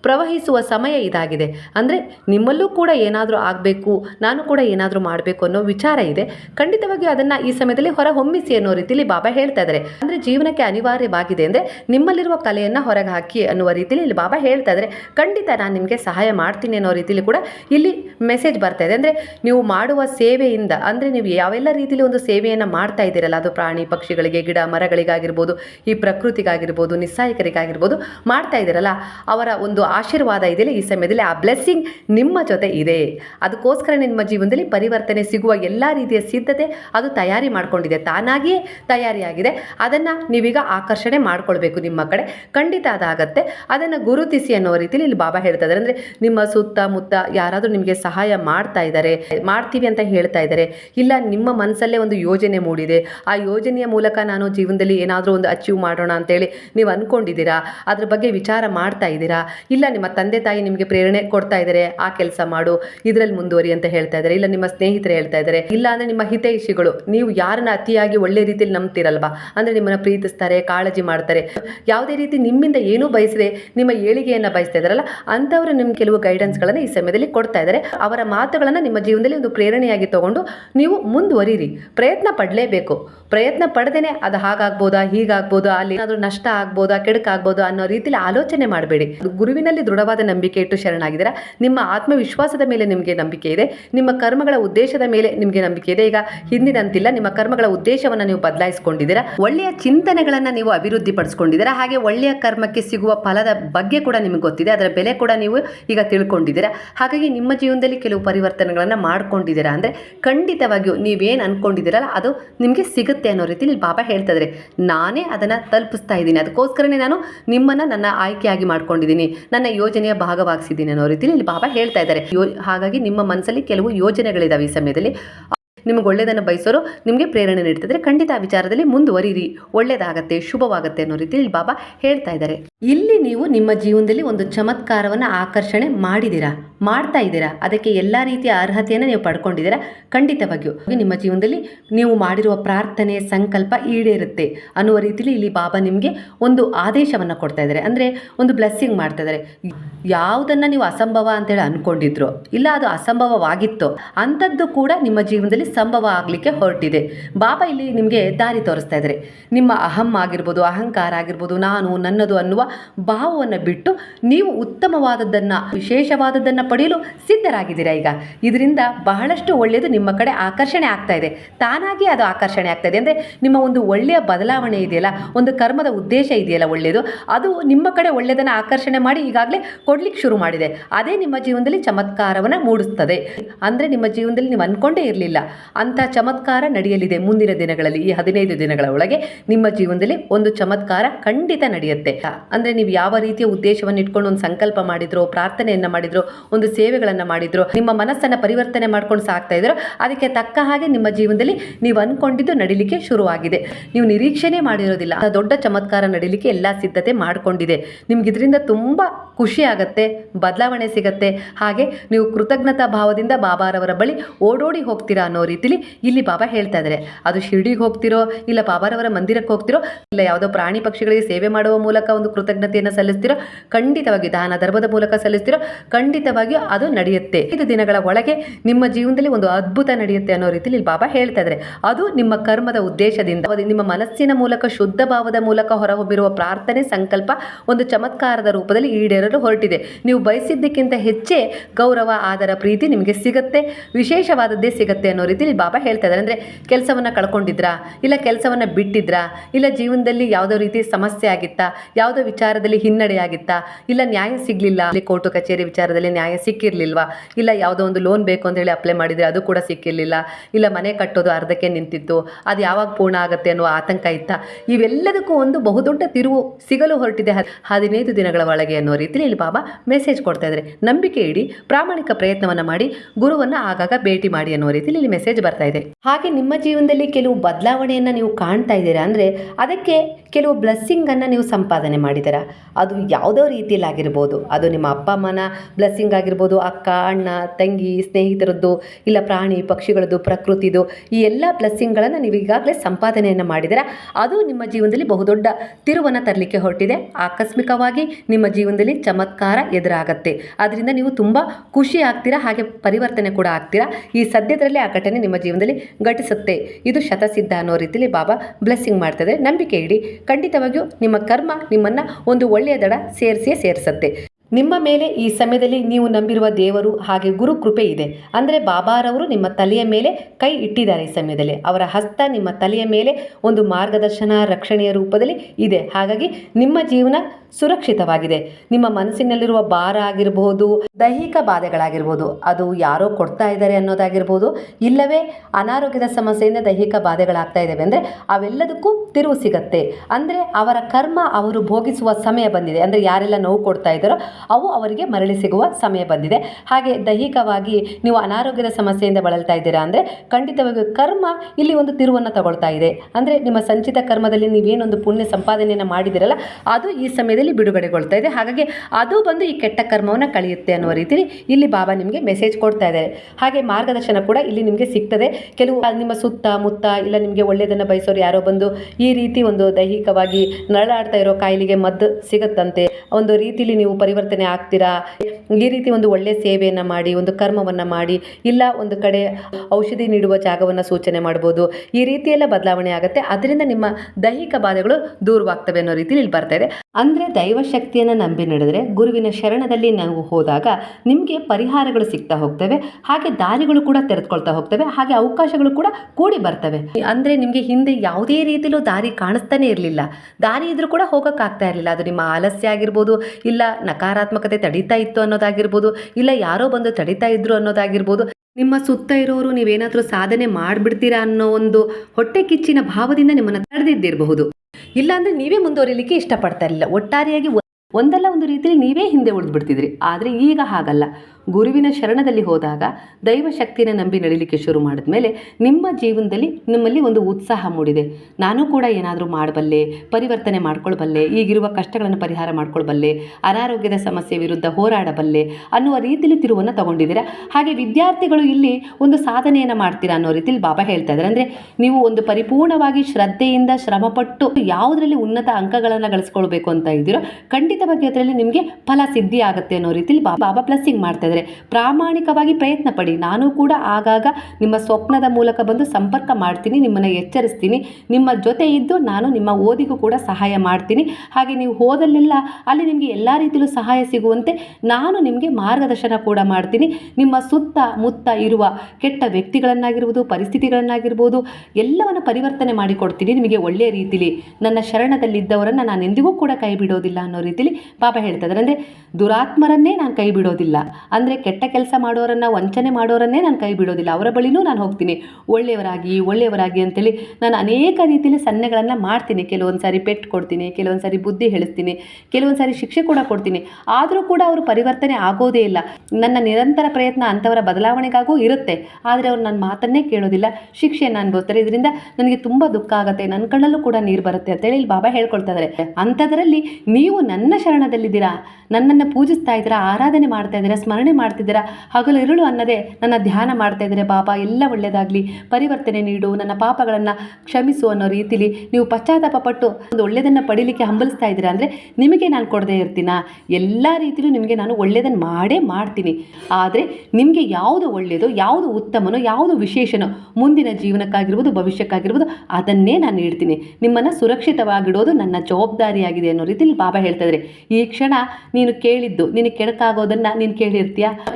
ಪ್ರವಹಿಸುವ ಸಮಯ ಇದಾಗಿದೆ. ಅಂದರೆ ನಿಮ್ಮಲ್ಲೂ ಕೂಡ ಏನಾದರೂ ಆಗಬೇಕು, ನಾನು ಕೂಡ ಏನಾದರೂ ಮಾಡಬೇಕು ಅನ್ನೋ ವಿಚಾರ ಇದೆ. ಖಂಡಿತವಾಗಿಯೂ ಅದನ್ನು ಈ ಸಮಯದಲ್ಲಿ ಹೊರ ಹೊಮ್ಮಿಸಿ ಅನ್ನೋ ರೀತಿಯಲ್ಲಿ ಬಾಬಾ ಹೇಳ್ತಾ ಇದ್ದಾರೆ ಅಂದರೆ ಜೀವನಕ್ಕೆ ಅನಿವಾರ್ಯವಾಗಿದೆ ಅಂದರೆ ನಿಮ್ಮಲ್ಲಿರುವ ಕಲೆಯನ್ನು ಹೊರಗೆ ಹಾಕಿ ಅನ್ನುವ ರೀತಿಯಲ್ಲಿ ಇಲ್ಲಿ ಬಾಬಾ ಹೇಳ್ತಾ ಇದ್ದಾರೆ ಖಂಡಿತ ನಾನು ನಿಮಗೆ ಸಹಾಯ ಮಾಡ್ತೀನಿ ಅನ್ನೋ ರೀತಿಯಲ್ಲಿ ಕೂಡ ಇಲ್ಲಿ ಮೆಸೇಜ್ ಬರ್ತಾ ಇದೆ. ಅಂದರೆ ನೀವು ಮಾಡುವ ಸೇವೆಯಿಂದ, ಅಂದರೆ ನೀವು ಯಾವೆಲ್ಲ ರೀತಿಯಲ್ಲಿ ಒಂದು ಸೇವೆಯನ್ನು ಮಾಡ್ತಾ ಇದ್ದೀರಲ್ಲ, ಅದು ಪ್ರಾಣಿ ಪಕ್ಷಿಗಳಿಗೆ, ಗಿಡ ಮರಗಳಿಗಾಗಿರ್ಬೋದು, ಈ ಪ್ರಕೃತಿಗಾಗಿರ್ಬೋದು, ನಿಸ್ಸಾಯಕರಿಗಾಗಿರ್ಬೋದು, ಮಾಡ್ತಾ ಇದ್ದೀರಲ್ಲ, ಅವರ ಒಂದು ಆಶೀರ್ವಾದ ಇದೆಯಲ್ಲ ಈ ಸಮಯದಲ್ಲಿ, ಆ ಬ್ಲೆಸ್ಸಿಂಗ್ ನಿಮ್ಮ ಜೊತೆ ಇದೆ. ಅದಕ್ಕೋಸ್ಕರ ನಿಮ್ಮ ಜೀವನದಲ್ಲಿ ಪರಿವರ್ತನೆ ಸಿಗುವ ಎಲ್ಲ ರೀತಿಯ ಸಿದ್ಧತೆ ಅದು ತಯಾರಿ ಮಾಡಿಕೊಂಡಿದೆ. ತಾನಾಗಿಯೇ ತಯಾರಿಯಾಗಿದೆ. ಅದನ್ನು ನೀವೀಗ ಆಕರ್ಷಣೆ ಮಾಡಿಕೊಳ್ಬೇಕು ನಿಮ್ಮ ಕಡೆ. ಖಂಡಿತ ಅದಾಗತ್ತೆ. ಅದನ್ನು ಗುರುತಿಸಿ ಅನ್ನೋ ರೀತಿಯಲ್ಲಿ ಇಲ್ಲಿ ಬಾಬಾ ಹೇಳ್ತಾ ಇದ್ದಾರೆ. ಅಂದರೆ ನಿಮ್ಮ ಸುತ್ತಮುತ್ತ ಯಾರಾದರೂ ನಿಮಗೆ ಸಹಾಯ ಮಾಡ್ತಾ ಇದ್ದಾರೆ, ಮಾಡ್ತೀವಿ ಅಂತ ಹೇಳ್ತಾ ಇದ್ದಾರೆ. ಇಲ್ಲ, ನಿಮ್ಮ ಮನಸ್ಸಲ್ಲೇ ಒಂದು ಯೋಜನೆ ಮೂಡಿದೆ. ಆ ಯೋಜನೆಯ ಮೂಲಕ ನಾನು ಜೀವನದಲ್ಲಿ ಏನಾದರೂ ಒಂದು ಅಚೀವ್ ಮಾಡೋಣ ಅಂತೇಳಿ ನೀವು ಅಂದ್ಕೊಂಡಿದ್ದೀರಾ ಅದ್ರ ಬಗ್ಗೆ ವಿಚಾರ ಮಾಡ್ತಾ ಇದ್ದೀರಾ? ಇಲ್ಲ, ನಿಮ್ಮ ತಂದೆ ತಾಯಿ ನಿಮಗೆ ಪ್ರೇರಣೆ ಕೊಡ್ತಾ ಇದ್ದಾರೆ ಆ ಕೆಲಸ ಮಾಡು, ಇದರಲ್ಲಿ ಮುಂದುವರಿ ಅಂತ ಹೇಳ್ತಾ ಇದ್ದಾರೆ ಇಲ್ಲ, ನಿಮ್ಮ ಸ್ನೇಹಿತರು ಹೇಳ್ತಾ ಇದ್ದಾರೆ ಇಲ್ಲ ಅಂದರೆ ನಿಮ್ಮ ಹಿತೈಷಿಗಳು, ನೀವು ಯಾರನ್ನ ಅತಿಯಾಗಿ ಒಳ್ಳೆ ರೀತಿಯಲ್ಲಿ ನಂಬ್ತಿರಲ್ವಾ? ಅಂದರೆ ನಿಮ್ಮನ್ನು ಪ್ರೀತಿಸ್ತಾರೆ, ಕಾಳಜಿ ಮಾಡ್ತಾರೆ. ಯಾವುದೇ ರೀತಿ ನಿಮ್ಮಿಂದ ಏನೂ ಬಯಸದೆ, ನಿಮ್ಮ ಏಳಿಗೆಯನ್ನು ಬಯಸ್ತಾ ಇದ್ದಾರಲ್ಲ ಅಂಥವರು ನಿಮ್ಮ ಕೆಲವು ಗೈಡೆನ್ಸ್ಗಳನ್ನು ಈ ಸಮಯದಲ್ಲಿ ಕೊಡ್ತಾ ಇದ್ದಾರೆ ಅವರ ಮಾತುಗಳನ್ನು ನಿಮ್ಮ ಜೀವನದಲ್ಲಿ ಒಂದು ಪ್ರೇರಣೆಯಾಗಿ ತಗೊಂಡು ನೀವು ಮುಂದುವರಿರಿ. ಪ್ರಯತ್ನ ಪಡಲೇಬೇಕು. ಪ್ರಯತ್ನ ಪಡೆದೇನೆ ಅದು ಹಾಗಾಗ್ಬೋದಾ, ಹೀಗಾಗ್ಬೋದಾ, ಅಲ್ಲಿ ಏನಾದರೂ ನಷ್ಟ ಆಗ್ಬೋದಾ, ಕೆಡಕಾಗ್ಬೋದಾ ಅನ್ನೋ ರೀತಿಯಲ್ಲಿ ಆಲೋಚನೆ ಮಾಡಬೇಡಿ. ಗುರುವಿನಲ್ಲಿ ದೃಢವಾದ ನಂಬಿಕೆ ಇಟ್ಟು ಶರಣಾಗಿದ್ದೀರಾ? ನಿಮ್ಮ ಆತ್ಮವಿಶ್ವಾಸದ ಮೇಲೆ ನಿಮಗೆ ನಂಬಿಕೆ ಇದೆ. ನಿಮ್ಮ ಕರ್ಮಗಳ ಉದ್ದೇಶದ ಮೇಲೆ ನಿಮಗೆ ನಂಬಿಕೆ ಇದೆ. ಈಗ ಹಿಂದಿನಂತಿಲ್ಲ, ನಿಮ್ಮ ಕರ್ಮಗಳ ಉದ್ದೇಶವನ್ನು ನೀವು ಬದಲಾಯಿಸಿಕೊಂಡಿದ್ದೀರಾ? ಒಳ್ಳೆಯ ಚಿಂತನೆಗಳನ್ನು ನೀವು ಅಭಿವೃದ್ಧಿ ಪಡಿಸ್ಕೊಂಡಿದ್ದೀರಾ ಹಾಗೆ ಒಳ್ಳೆಯ ಕರ್ಮಕ್ಕೆ ಸಿಗುವ ಫಲದ ಬಗ್ಗೆ ಕೂಡ ನಿಮಗೆ ಗೊತ್ತಿದೆ. ಅದರ ಬೆಲೆ ಕೂಡ ನೀವು ಈಗ ತಿಳ್ಕೊಂಡಿದ್ದೀರಾ? ಹಾಗಾಗಿ ನಿಮ್ಮ ಜೀವನದಲ್ಲಿ ಕೆಲವು ಪರಿವರ್ತನೆಗಳನ್ನು ಮಾಡ್ಕೊಂಡಿದ್ದೀರಾ ಅಂದರೆ ಖಂಡಿತವಾಗಿಯೂ ನೀವೇನು ಅಂದ್ಕೊಂಡಿದ್ದೀರಲ್ಲ ಅದು ನಿಮಗೆ ಸಿಗುತ್ತೆ ಅನ್ನೋ ರೀತಿಯಲ್ಲಿ ಬಾಬಾ ಹೇಳ್ತಾ ಇದ್ದಾರೆ ನಾನೇ ಅದನ್ನು ತಲುಪಿಸ್ತಾ ಇದ್ದೀನಿ. ಅದಕ್ಕೋಸ್ಕರನೇ ನಾನು ನಿಮ್ಮನ್ನು ನನ್ನ ಆಯ್ಕೆಯಾಗಿ ಮಾಡ್ಕೊಂಡಿದ್ದೀನಿ. ನನ್ನ ಯೋಜನೆಯ ಭಾಗವಾಗಿಸಿದ್ದೀನಿ ಅನ್ನೋ ರೀತಿಯಲ್ಲಿ ಇಲ್ಲಿ ಬಾಬಾ ಹೇಳ್ತಾ ಇದ್ದಾರೆ ಯೋ, ಹಾಗಾಗಿ ನಿಮ್ಮ ಮನಸ್ಸಲ್ಲಿ ಕೆಲವು ಯೋಜನೆಗಳಿದಾವೆ ಈ ಸಮಯದಲ್ಲಿ. ನಿಮಗೆ ಒಳ್ಳೆಯದನ್ನು ಬಯಸೋರು ನಿಮಗೆ ಪ್ರೇರಣೆ ನೀಡ್ತಿದ್ರೆ ಖಂಡಿತ ವಿಚಾರದಲ್ಲಿ ಮುಂದುವರಿರಿ. ಒಳ್ಳೆಯದಾಗತ್ತೆ ಶುಭವಾಗುತ್ತೆ ಅನ್ನೋ ರೀತಿಯಲ್ಲಿ ಬಾಬಾ ಹೇಳ್ತಾ ಇದ್ದಾರೆ. ಇಲ್ಲಿ ನೀವು ನಿಮ್ಮ ಜೀವನದಲ್ಲಿ ಒಂದು ಚಮತ್ಕಾರವನ್ನು ಆಕರ್ಷಣೆ ಮಾಡಿದ್ದೀರಾ? ಮಾಡ್ತಾ ಇದ್ದೀರಾ? ಅದಕ್ಕೆ ಎಲ್ಲ ರೀತಿಯ ಅರ್ಹತೆಯನ್ನು ನೀವು ಪಡ್ಕೊಂಡಿದ್ದೀರಾ? ಖಂಡಿತವಾಗಿಯೂ. ನಿಮ್ಮ ಜೀವನದಲ್ಲಿ ನೀವು ಮಾಡಿರುವ ಪ್ರಾರ್ಥನೆ, ಸಂಕಲ್ಪ ಈಡೇರುತ್ತೆ ಅನ್ನುವ ರೀತಿಯಲ್ಲಿ ಇಲ್ಲಿ ಬಾಬಾ ನಿಮಗೆ ಒಂದು ಆದೇಶವನ್ನು ಕೊಡ್ತಾ ಇದ್ದಾರೆ. ಅಂದರೆ ಒಂದು ಬ್ಲೆಸ್ಸಿಂಗ್ ಮಾಡ್ತಾ ಇದ್ದಾರೆ. ಯಾವುದನ್ನು ನೀವು ಅಸಂಭವ ಅಂತೇಳಿ ಅಂದ್ಕೊಂಡಿದ್ರು ಇಲ್ಲ ಅದು ಅಸಂಭವವಾಗಿತ್ತು, ಅಂಥದ್ದು ಕೂಡ ನಿಮ್ಮ ಜೀವನದಲ್ಲಿ ಸಂಭವ ಆಗಲಿಕ್ಕೆ ಹೊರಟಿದೆ. ಬಾಬಾ ಇಲ್ಲಿ ನಿಮಗೆ ದಾರಿ ತೋರಿಸ್ತಾ ಇದ್ದಾರೆ ನಿಮ್ಮ ಅಹಂ ಆಗಿರ್ಬೋದು, ಅಹಂಕಾರ ಆಗಿರ್ಬೋದು, ನಾನು ನನ್ನದು ಅನ್ನುವ ಭಾವವನ್ನು ಬಿಟ್ಟು ನೀವು ಉತ್ತಮವಾದದ್ದನ್ನು, ವಿಶೇಷವಾದದ್ದನ್ನು ಪಡೆಯಲು ಸಿದ್ಧರಾಗಿದ್ದೀರಾ ಈಗ? ಇದರಿಂದ ಬಹಳಷ್ಟು ಒಳ್ಳೆಯದು ನಿಮ್ಮ ಕಡೆ ಆಕರ್ಷಣೆ ಆಗ್ತಾ ಇದೆ. ತಾನಾಗಿ ಅದು ಆಕರ್ಷಣೆ ಆಗ್ತಾ ಇದೆ. ಅಂದರೆ ನಿಮ್ಮ ಒಂದು ಒಳ್ಳೆಯ ಬದಲಾವಣೆ ಇದೆಯಲ್ಲ, ಒಂದು ಕರ್ಮದ ಉದ್ದೇಶ ಇದೆಯಲ್ಲ ಒಳ್ಳೆಯದು. ಅದು ನಿಮ್ಮ ಕಡೆ ಒಳ್ಳೆಯದನ್ನು ಆಕರ್ಷಣೆ ಮಾಡಿ ಈಗಾಗಲೇ ಕೊಡ್ಲಿಕ್ಕೆ ಶುರು ಮಾಡಿದೆ. ಅದೇ ನಿಮ್ಮ ಜೀವನದಲ್ಲಿ ಚಮತ್ಕಾರವನ್ನು ಮೂಡಿಸ್ತದೆ. ಅಂದರೆ ನಿಮ್ಮ ಜೀವನದಲ್ಲಿ ನೀವು ಅಂದ್ಕೊಂಡೇ ಇರಲಿಲ್ಲ. ಅಂಥ ಚಮತ್ಕಾರ ನಡೆಯಲಿದೆ ಮುಂದಿನ ದಿನಗಳಲ್ಲಿ. ಈ ಹದಿನೈದು ದಿನಗಳ ಒಳಗೆ ನಿಮ್ಮ ಜೀವನದಲ್ಲಿ ಒಂದು ಚಮತ್ಕಾರ ಖಂಡಿತ ನಡೆಯುತ್ತೆ. ಅಂದರೆ ನೀವು ಯಾವ ರೀತಿಯ ಉದ್ದೇಶವನ್ನು ಇಟ್ಕೊಂಡು ಒಂದು ಸಂಕಲ್ಪ ಮಾಡಿದ್ರು, ಪ್ರಾರ್ಥನೆಯನ್ನು ಮಾಡಿದ್ರು, ಒಂದು ಸೇವೆಗಳನ್ನು ಮಾಡಿದ್ರು, ನಿಮ್ಮ ಮನಸ್ಸನ್ನು ಪರಿವರ್ತನೆ ಮಾಡ್ಕೊಂಡು ಸಾಕ್ತಾ ಇದ್ರು ಅದಕ್ಕೆ ತಕ್ಕ ಹಾಗೆ ನಿಮ್ಮ ಜೀವನದಲ್ಲಿ ನೀವು ಅಂದ್ಕೊಂಡಿದ್ದು ನಡಿಲಿಕ್ಕೆ ಶುರುವಾಗಿದೆ. ನೀವು ನಿರೀಕ್ಷೆನೇ ಮಾಡಿರೋದಿಲ್ಲ. ದೊಡ್ಡ ಚಮತ್ಕಾರ ನಡಿಲಿಕ್ಕೆ ಎಲ್ಲ ಸಿದ್ಧತೆ ಮಾಡಿಕೊಂಡಿದೆ. ನಿಮ್ಗೆ ಇದರಿಂದ ತುಂಬ ಖುಷಿ ಆಗುತ್ತೆ, ಬದಲಾವಣೆ ಸಿಗತ್ತೆ. ಹಾಗೆ ನೀವು ಕೃತಜ್ಞತಾ ಭಾವದಿಂದ ಬಾಬಾರವರ ಬಳಿ ಓಡೋಡಿ ಹೋಗ್ತೀರಾ ಅನ್ನೋ ರೀತಿಲಿ ಇಲ್ಲಿ ಬಾಬಾ ಹೇಳ್ತಾ ಇದ್ದಾರೆ ಅದು ಶಿರ್ಡಿಗೆ ಹೋಗ್ತಿರೋ ಇಲ್ಲ ಬಾಬಾರವರ ಮಂದಿರಕ್ಕೆ ಹೋಗ್ತಿರೋ ಇಲ್ಲ ಯಾವುದೋ ಪ್ರಾಣಿ ಪಕ್ಷಿಗಳಿಗೆ ಸೇವೆ ಮಾಡುವ ಮೂಲಕ ಒಂದು ಕೃತಜ್ಞತೆಯನ್ನು ಸಲ್ಲಿಸ್ತಿರೋ, ಖಂಡಿತವಾಗಿ ದಾನ ಧರ್ಮದ ಮೂಲಕ ಸಲ್ಲಿಸ್ತಿರೋ, ಖಂಡಿತವಾಗಿಯೂ ಅದು ನಡೆಯುತ್ತೆ. ಐದು ದಿನಗಳ ಒಳಗೆ ನಿಮ್ಮ ಜೀವನದಲ್ಲಿ ಒಂದು ಅದ್ಭುತ ನಡೆಯುತ್ತೆ ಅನ್ನೋ ರೀತಿಲಿ ಇಲ್ಲಿ ಬಾಬಾ ಹೇಳ್ತಾ ಇದ್ದಾರೆ ಅದು ನಿಮ್ಮ ಕರ್ಮದ ಉದ್ದೇಶದಿಂದ ನಿಮ್ಮ ಮನಸ್ಸಿನ ಮೂಲಕ, ಶುದ್ಧ ಭಾವದ ಮೂಲಕ ಹೊರಹೊಮ್ಮಿರುವ ಪ್ರಾರ್ಥನೆ ಸಂಕಲ್ಪ ಒಂದು ಚಮತ್ಕಾರದ ರೂಪದಲ್ಲಿ ಈಡೇರಲು ಹೊರಟಿದೆ. ನೀವು ಬಯಸಿದ್ದಕ್ಕಿಂತ ಹೆಚ್ಚೇ ಗೌರವ, ಆದರ, ಪ್ರೀತಿ ನಿಮಗೆ ಸಿಗುತ್ತೆ. ವಿಶೇಷವಾದದ್ದೇ ಸಿಗುತ್ತೆ ಅನ್ನೋ ರೀತಿಲಿ ಬಾಬಾ ಹೇಳ್ತಾ ಇದ್ದಾರೆ ಅಂದರೆ ಕೆಲಸವನ್ನು ಕಳ್ಕೊಂಡಿದ್ರಾ? ಇಲ್ಲ ಕೆಲಸವನ್ನು ಬಿಟ್ಟಿದ್ರಾ? ಇಲ್ಲ ಜೀವನದಲ್ಲಿ ಯಾವುದೋ ರೀತಿ ಸಮಸ್ಯೆ ಆಗಿತ್ತಾ? ಯಾವುದೋ ವಿಚಾರದಲ್ಲಿ ಹಿನ್ನಡೆ ಆಗಿತ್ತಾ? ಇಲ್ಲ ನ್ಯಾಯ ಸಿಗಲಿಲ್ಲ? ಅಲ್ಲಿ ಕೋರ್ಟು ಕಚೇರಿ ವಿಚಾರದಲ್ಲಿ ನ್ಯಾಯ ಸಿಕ್ಕಿರಲಿಲ್ವಾ? ಇಲ್ಲ ಯಾವುದೋ ಒಂದು ಲೋನ್ ಬೇಕು ಅಂತ ಹೇಳಿ ಅಪ್ಲೈ ಮಾಡಿದರೆ ಅದು ಕೂಡ ಸಿಕ್ಕಿರಲಿಲ್ಲ. ಇಲ್ಲ ಮನೆ ಕಟ್ಟೋದು ಅರ್ಧಕ್ಕೆ ನಿಂತಿತ್ತು. ಅದು ಯಾವಾಗ ಪೂರ್ಣ ಆಗುತ್ತೆ ಅನ್ನುವ ಆತಂಕ ಇತ್ತಾ? ಇವೆಲ್ಲದಕ್ಕೂ ಒಂದು ಬಹುದೊಡ್ಡ ತಿರುವು ಸಿಗಲು ಹೊರಟಿದೆ. ಹದಿನೈದು ದಿನಗಳ ಒಳಗೆ ಅನ್ನೋ ರೀತಿಯಲ್ಲಿ ಇಲ್ಲಿ ಬಾಬಾ ಮೆಸೇಜ್ ಕೊಡ್ತಾ ಇದ್ದಾರೆ ನಂಬಿಕೆ ಇಡಿ, ಪ್ರಾಮಾಣಿಕ ಪ್ರಯತ್ನವನ್ನು ಮಾಡಿ, ಗುರುವನ್ನು ಆಗಾಗ ಭೇಟಿ ಮಾಡಿ ಅನ್ನೋ ರೀತಿಯಲ್ಲಿ ಇಲ್ಲಿ ಮೆಸೇಜ್ ಬರ್ತಾ ಇದೆ. ಹಾಗೆ ನಿಮ್ಮ ಜೀವನದಲ್ಲಿ ಕೆಲವು ಬದಲಾವಣೆಯನ್ನು ನೀವು ಕಾಣ್ತಾ ಇದ್ದೀರಾ? ಅಂದರೆ ಅದಕ್ಕೆ ಕೆಲವು ಬ್ಲೆಸ್ಸಿಂಗನ್ನು ನೀವು ಸಂಪಾದನೆ ಮಾಡಿದ್ದೀರಾ? ಅದು ಯಾವುದೋ ರೀತಿಯಲ್ಲಿ ಆಗಿರ್ಬೋದು. ಅದು ನಿಮ್ಮ ಅಪ್ಪ, ಅಮ್ಮನ ಬ್ಲೆಸ್ಸಿಂಗ್ ಆಗಿರ್ಬೋದು, ಅಕ್ಕ, ಅಣ್ಣ, ತಂಗಿ, ಸ್ನೇಹಿತರದ್ದು, ಇಲ್ಲ ಪ್ರಾಣಿ, ಪಕ್ಷಿಗಳದ್ದು, ಪ್ರಕೃತಿದು, ಈ ಎಲ್ಲ ಬ್ಲೆಸ್ಸಿಂಗ್ಗಳನ್ನು ನೀವು ಈಗಾಗಲೇ ಸಂಪಾದನೆಯನ್ನು ಮಾಡಿದರೆ ಅದು ನಿಮ್ಮ ಜೀವನದಲ್ಲಿ ಬಹುದೊಡ್ಡ ತಿರುವನ್ನು ತರಲಿಕ್ಕೆ ಹೊರಟಿದೆ. ಆಕಸ್ಮಿಕವಾಗಿ ನಿಮ್ಮ ಜೀವನದಲ್ಲಿ ಚಮತ್ಕಾರ ಎದುರಾಗತ್ತೆ. ಅದರಿಂದ ನೀವು ತುಂಬ ಖುಷಿ ಆಗ್ತೀರಾ? ಹಾಗೆ ಪರಿವರ್ತನೆ ಕೂಡ ಆಗ್ತೀರಾ? ಈ ಸದ್ಯದಲ್ಲೇ ಆ ಘಟನೆ ನಿಮ್ಮ ಜೀವನದಲ್ಲಿ ಘಟಿಸುತ್ತೆ. ಇದು ಶತಸಿದ್ಧ ಅನ್ನೋ ರೀತಿಯಲ್ಲಿ ಬಾಬಾ ಬ್ಲೆಸ್ಸಿಂಗ್ ಮಾಡ್ತದೆ ನಂಬಿಕೆ ಇಡಿ. ಖಂಡಿತವಾಗಿಯೂ ನಿಮ್ಮ ಕರ್ಮ ನಿಮ್ಮನ್ನು ಒಂದು ಒಳ್ಳೆಯ ದಡ ಸೇರಿಸಿಯೇ ಸೇರಿಸುತ್ತೆ. ನಿಮ್ಮ ಮೇಲೆ ಈ ಸಮಯದಲ್ಲಿ ನೀವು ನಂಬಿರುವ ದೇವರು ಹಾಗೆ ಗುರು ಕೃಪೆ ಇದೆ. ಅಂದರೆ ಬಾಬಾರವರು ನಿಮ್ಮ ತಲೆಯ ಮೇಲೆ ಕೈ ಇಟ್ಟಿದ್ದಾರೆ ಈ ಸಮಯದಲ್ಲಿ. ಅವರ ಹಸ್ತ ನಿಮ್ಮ ತಲೆಯ ಮೇಲೆ ಒಂದು ಮಾರ್ಗದರ್ಶನ, ರಕ್ಷಣೆಯ ರೂಪದಲ್ಲಿ ಇದೆ. ಹಾಗಾಗಿ ನಿಮ್ಮ ಜೀವನ ಸುರಕ್ಷಿತವಾಗಿದೆ. ನಿಮ್ಮ ಮನಸ್ಸಿನಲ್ಲಿರುವ ಭಾರ ಆಗಿರಬಹುದು ದೈಹಿಕ ಬಾಧೆಗಳಾಗಿರ್ಬೋದು, ಅದು ಯಾರೋ ಕೊಡ್ತಾ ಇದ್ದಾರೆ ಅನ್ನೋದಾಗಿರ್ಬೋದು, ಇಲ್ಲವೇ ಅನಾರೋಗ್ಯದ ಸಮಸ್ಯೆಯಿಂದ ದೈಹಿಕ ಬಾಧೆಗಳಾಗ್ತಾ ಇದ್ದಾವೆ. ಅಂದರೆ ಅವೆಲ್ಲದಕ್ಕೂ ತಿರುವು ಸಿಗತ್ತೆ. ಅಂದರೆ ಅವರ ಕರ್ಮ ಅವರು ಭೋಗಿಸುವ ಸಮಯ ಬಂದಿದೆ. ಅಂದರೆ ಯಾರೆಲ್ಲ ನೋವು ಕೊಡ್ತಾ ಇದ್ದಾರೋ ಅವು ಅವರಿಗೆ ಮರಳಿ ಸಿಗುವ ಸಮಯ ಬಂದಿದೆ. ಹಾಗೆ ದೈಹಿಕವಾಗಿ ನೀವು ಅನಾರೋಗ್ಯದ ಸಮಸ್ಯೆಯಿಂದ ಬಳಲ್ತಾ ಇದ್ದೀರಾ ಅಂದರೆ ಖಂಡಿತವಾಗಿ ಕರ್ಮ ಇಲ್ಲಿ ಒಂದು ತಿರುವನ್ನು ತಗೊಳ್ತಾ ಇದೆ. ಅಂದರೆ ನಿಮ್ಮ ಸಂಚಿತ ಕರ್ಮದಲ್ಲಿ ನೀವೇನೊಂದು ಪುಣ್ಯ ಸಂಪಾದನೆಯನ್ನು ಮಾಡಿದಿರಲ್ಲ ಅದು ಈ ಸಮಯದಲ್ಲಿ ಬಿಡುಗಡೆಗೊಳ್ತಾ ಇದೆ. ಹಾಗಾಗಿ ಅದು ಬಂದು ಈ ಕೆಟ್ಟ ಕರ್ಮವನ್ನು ಕಳೆಯುತ್ತೆ ಅನ್ನುವ ರೀತಿ ಇಲ್ಲಿ ಬಾಬಾ ನಿಮಗೆ ಮೆಸೇಜ್ ಕೊಡ್ತಾ ಇದ್ದಾರೆ. ಹಾಗೆ ಮಾರ್ಗದರ್ಶನ ಕೂಡ ಇಲ್ಲಿ ನಿಮಗೆ ಸಿಗ್ತದೆ. ಕೆಲವು ನಿಮ್ಮ ಸುತ್ತ, ಮುತ್ತ ಇಲ್ಲ ನಿಮಗೆ ಒಳ್ಳೆಯದನ್ನು ಬಯಸೋರು ಯಾರೋ ಬಂದು ಈ ರೀತಿ ಒಂದು ದೈಹಿಕವಾಗಿ ನರಳಾಡ್ತಾ ಇರೋ ಕಾಯಿಲೆಗೆ ಮದ್ದು ಸಿಗುತ್ತಂತೆ. ಒಂದು ರೀತಿಯಲ್ಲಿ ನೀವು ಪರಿವರ್ತನೆ ಆಗ್ತೀರಾ? ಈ ರೀತಿ ಒಂದು ಒಳ್ಳೆಯ ಸೇವೆಯನ್ನು ಮಾಡಿ, ಒಂದು ಕರ್ಮವನ್ನು ಮಾಡಿ, ಇಲ್ಲ ಒಂದು ಕಡೆ ಔಷಧಿ ನೀಡುವ ಜಾಗವನ್ನು ಸೂಚನೆ ಮಾಡ್ಬೋದು. ಈ ರೀತಿಯೆಲ್ಲ ಬದಲಾವಣೆ ಆಗುತ್ತೆ. ಅದರಿಂದ ನಿಮ್ಮ ದೈಹಿಕ ಬಾಧೆಗಳು ದೂರವಾಗ್ತವೆ ಅನ್ನೋ ರೀತಿ ಇಲ್ಲಿ ಬರ್ತಾ ಇದೆ. ಅಂದರೆ ದೈವ ಶಕ್ತಿಯನ್ನು ನಂಬಿ ನಡೆದರೆ ಗುರುವಿನ ಶರಣದಲ್ಲಿ ನಾವು ಹೋದಾಗ ನಿಮಗೆ ಪರಿಹಾರಗಳು ಸಿಗ್ತಾ ಹೋಗ್ತವೆ. ಹಾಗೆ ದಾರಿಗಳು ಕೂಡ ತೆರೆದುಕೊಳ್ತಾ ಹೋಗ್ತವೆ. ಹಾಗೆ ಅವಕಾಶಗಳು ಕೂಡ ಕೂಡಿ ಬರ್ತವೆ. ಅಂದರೆ ನಿಮಗೆ ಹಿಂದೆ ಯಾವುದೇ ರೀತಿಯಲ್ಲೂ ದಾರಿ ಕಾಣಿಸ್ತಾನೆ ಇರಲಿಲ್ಲ. ದಾರಿ ಇದ್ರೂ ಕೂಡ ಹೋಗೋಕ್ಕಾಗ್ತಾ ಇರಲಿಲ್ಲ. ಅದು ನಿಮ್ಮ ಆಲಸ್ಯ ಆಗಿರ್ಬೋದು, ಇಲ್ಲ ನಕಾರಾತ್ಮಕತೆ ತಡೀತಾ ಇತ್ತು ಅನ್ನೋದಾಗಿರ್ಬೋದು, ಇಲ್ಲ ಯಾರೋ ಬಂದು ತಡೀತಾ ಇದ್ರು ಅನ್ನೋದಾಗಿರ್ಬೋದು, ನಿಮ್ಮ ಸುತ್ತ ಇರೋರು ನೀವೇನಾದರೂ ಸಾಧನೆ ಮಾಡಿಬಿಡ್ತೀರಾ ಅನ್ನೋ ಒಂದು ಹೊಟ್ಟೆ ಕಿಚ್ಚಿನ ಭಾವದಿಂದ ನಿಮ್ಮನ್ನು ತಡೆದಿದ್ದಿರಬಹುದು. ಇಲ್ಲಾಂದರೆ ನೀವೇ ಮುಂದುವರಿಲಿಕ್ಕೆ ಇಷ್ಟಪಡ್ತಾ ಇರಲಿಲ್ಲ. ಒಟ್ಟಾರೆಯಾಗಿ ಒಂದಲ್ಲ ಒಂದು ರೀತಿಯಲ್ಲಿ ನೀವೇ ಹಿಂದೆ ಉಳಿದ್ಬಿಡ್ತಿದ್ರಿ. ಆದರೆ ಈಗ ಹಾಗಲ್ಲ. ಗುರುವಿನ ಶರಣದಲ್ಲಿ ಹೋದಾಗ ದೈವ ಶಕ್ತಿನ ನಂಬಿ ನಡಿಲಿಕ್ಕೆ ಶುರು ಮಾಡಿದ ಮೇಲೆ ನಿಮ್ಮ ಜೀವನದಲ್ಲಿ ನಿಮ್ಮಲ್ಲಿ ಒಂದು ಉತ್ಸಾಹ ಮೂಡಿದೆ. ನಾನು ಕೂಡ ಏನಾದರೂ ಮಾಡಬಲ್ಲೆ, ಪರಿವರ್ತನೆ ಮಾಡ್ಕೊಳ್ಬಲ್ಲೆ, ಈಗಿರುವ ಕಷ್ಟಗಳನ್ನು ಪರಿಹಾರ ಮಾಡ್ಕೊಳ್ಬಲ್ಲೆ, ಅನಾರೋಗ್ಯದ ಸಮಸ್ಯೆ ವಿರುದ್ಧ ಹೋರಾಡಬಲ್ಲೆ ಅನ್ನುವ ರೀತಿಯಲ್ಲಿ ತಿರುವನ್ನು ತಗೊಂಡಿದ್ದೀರಾ? ಹಾಗೆ ವಿದ್ಯಾರ್ಥಿಗಳು ಇಲ್ಲಿ ಒಂದು ಸಾಧನೆಯನ್ನು ಮಾಡ್ತೀರಾ ಅನ್ನೋ ರೀತಿಯಲ್ಲಿ ಬಾಬಾ ಹೇಳ್ತಾ ಇದ್ದಾರೆ. ಅಂದರೆ ನೀವು ಒಂದು ಪರಿಪೂರ್ಣವಾಗಿ ಶ್ರದ್ಧೆಯಿಂದ ಶ್ರಮಪಟ್ಟು ಯಾವುದರಲ್ಲಿ ಉನ್ನತ ಅಂಕಗಳನ್ನು ಗಳಿಸ್ಕೊಳ್ಬೇಕು ಅಂತ ಇದ್ದೀರೋ ಖಂಡಿತವಾಗಿ ಅದರಲ್ಲಿ ನಿಮಗೆ ಫಲ ಸಿದ್ಧಿ ಆಗುತ್ತೆ ಅನ್ನೋ ರೀತಿಯಲ್ಲಿ ಬಾಬಾ ಪ್ಲಸ್ಸಿಂಗ್ ಮಾಡ್ತಾ ಪ್ರಾಮಾಣಿಕವಾಗಿ ಪ್ರಯತ್ನ ಪಡಿ. ನಾನು ಕೂಡ ಆಗಾಗ ನಿಮ್ಮ ಸ್ವಪ್ನದ ಮೂಲಕ ಬಂದು ಸಂಪರ್ಕ ಮಾಡ್ತೀನಿ, ನಿಮ್ಮನ್ನು ಎಚ್ಚರಿಸ್ತೀನಿ. ನಿಮ್ಮ ಜೊತೆ ಇದ್ದು ನಾನು ನಿಮ್ಮ ಓದಿಗೂ ಕೂಡ ಸಹಾಯ ಮಾಡ್ತೀನಿ. ಹಾಗೆ ನೀವು ಹೋದಲ್ಲೆಲ್ಲ ಅಲ್ಲಿ ನಿಮಗೆ ಎಲ್ಲ ರೀತಿಯಲ್ಲೂ ಸಹಾಯ ಸಿಗುವಂತೆ ನಾನು ನಿಮಗೆ ಮಾರ್ಗದರ್ಶನ ಕೂಡ ಮಾಡ್ತೀನಿ. ನಿಮ್ಮ ಸುತ್ತ ಮುತ್ತ ಇರುವ ಕೆಟ್ಟ ವ್ಯಕ್ತಿಗಳನ್ನಾಗಿರ್ಬೋದು, ಪರಿಸ್ಥಿತಿಗಳನ್ನಾಗಿರ್ಬೋದು, ಎಲ್ಲವನ್ನು ಪರಿವರ್ತನೆ ಮಾಡಿಕೊಡ್ತೀನಿ. ನಿಮಗೆ ಒಳ್ಳೆಯ ರೀತಿಲಿ ನನ್ನ ಶರಣದಲ್ಲಿದ್ದವರನ್ನು ನಾನು ಎಂದಿಗೂ ಕೂಡ ಕೈ ಬಿಡೋದಿಲ್ಲ ಅನ್ನೋ ರೀತಿಲಿ ಪಾಪ ಹೇಳ್ತಾ ಅಂದರೆ ದುರಾತ್ಮರನ್ನೇ ನಾನು ಕೈ ಬಿಡೋದಿಲ್ಲ. ಅಂದರೆ ಕೆಟ್ಟ ಕೆಲಸ ಮಾಡೋರನ್ನು ವಂಚನೆ ಮಾಡೋರನ್ನೇ ನಾನು ಕೈ ಬಿಡೋದಿಲ್ಲ. ಅವರ ಬಳಿನೂ ನಾನು ಹೋಗ್ತೀನಿ. ಒಳ್ಳೆಯವರಾಗಿ ಒಳ್ಳೆಯವರಾಗಿ ಅಂತೇಳಿ ನಾನು ಅನೇಕ ರೀತಿಯಲ್ಲಿ ಸನ್ನೆಗಳನ್ನು ಮಾಡ್ತೀನಿ. ಕೆಲವೊಂದು ಸಾರಿ ಪೆಟ್ಟು ಕೊಡ್ತೀನಿ, ಕೆಲವೊಂದು ಸಾರಿ ಬುದ್ಧಿ ಹೇಳಿಸ್ತೀನಿ, ಕೆಲವೊಂದು ಸಾರಿ ಶಿಕ್ಷೆ ಕೂಡ ಕೊಡ್ತೀನಿ. ಆದರೂ ಕೂಡ ಅವರು ಪರಿವರ್ತನೆ ಆಗೋದೇ ಇಲ್ಲ. ನನ್ನ ನಿರಂತರ ಪ್ರಯತ್ನ ಅಂಥವರ ಬದಲಾವಣೆಗಾಗೂ ಇರುತ್ತೆ. ಆದರೆ ಅವರು ನನ್ನ ಮಾತನ್ನೇ ಕೇಳೋದಿಲ್ಲ. ಶಿಕ್ಷೆಯನ್ನು ಅನುಭವಿಸ್ತಾರೆ. ಇದರಿಂದ ನನಗೆ ತುಂಬ ದುಃಖ ಆಗುತ್ತೆ. ನನ್ನ ಕಣ್ಣಲ್ಲೂ ಕೂಡ ನೀರು ಬರುತ್ತೆ ಅಂತೇಳಿ ಇಲ್ಲಿ ಬಾಬಾ ಹೇಳ್ಕೊಳ್ತಾ ಇದ್ದಾರೆ ಅಂಥದ್ರಲ್ಲಿ ನೀವು ನನ್ನ ಶರಣದಲ್ಲಿದ್ದೀರಾ? ನನ್ನನ್ನು ಪೂಜಿಸ್ತಾ ಇದ್ದೀರಾ? ಆರಾಧನೆ ಮಾಡ್ತಾ ಇದ್ದೀರಾ? ಸ್ಮರಣೆ ಮಾಡ್ತಿದ್ದೀರಾ? ಹಗಲು ಇರುಳು ಅನ್ನದೇ ನನ್ನ ಧ್ಯಾನ ಮಾಡ್ತಾ ಇದ್ದರೆ ಬಾಬಾ ಎಲ್ಲ ಒಳ್ಳೆಯದಾಗಲಿ ಪರಿವರ್ತನೆ ನೀಡು, ನನ್ನ ಪಾಪಗಳನ್ನು ಕ್ಷಮಿಸು ಅನ್ನೋ ರೀತಿಲಿ ನೀವು ಪಶ್ಚಾತ್ತಾಪ ಪಟ್ಟು ಒಂದು ಒಳ್ಳೆಯದನ್ನು ಪಡೀಲಿಕ್ಕೆ ಹಂಬಲಿಸ್ತಾ ಇದ್ದೀರಾ ಅಂದರೆ ನಿಮಗೆ ನಾನು ಕೊಡದೇ ಇರ್ತೀನ? ಎಲ್ಲ ರೀತಿಯೂ ನಿಮಗೆ ನಾನು ಒಳ್ಳೆಯದನ್ನು ಮಾಡೇ ಮಾಡ್ತೀನಿ. ಆದರೆ ನಿಮಗೆ ಯಾವುದು ಒಳ್ಳೆಯದು ಯಾವುದು ಉತ್ತಮನೋ, ಯಾವುದು ವಿಶೇಷನೋ ಮುಂದಿನ ಜೀವನಕ್ಕಾಗಿರ್ಬೋದು, ಭವಿಷ್ಯಕ್ಕಾಗಿರ್ಬೋದು, ಅದನ್ನೇ ನಾನು ನೀಡ್ತೀನಿ. ನಿಮ್ಮನ್ನು ಸುರಕ್ಷಿತವಾಗಿಡೋದು ನನ್ನ ಜವಾಬ್ದಾರಿಯಾಗಿದೆ ಅನ್ನೋ ರೀತಿಲಿ ಬಾಬಾ ಹೇಳ್ತಾ ಇದ್ದಾರೆ. ಈ ಕ್ಷಣ ನೀನು ಕೇಳಿದ್ದು, ನಿನಗೆ ಕೆಡಕಾಗೋದನ್ನು ನೀನು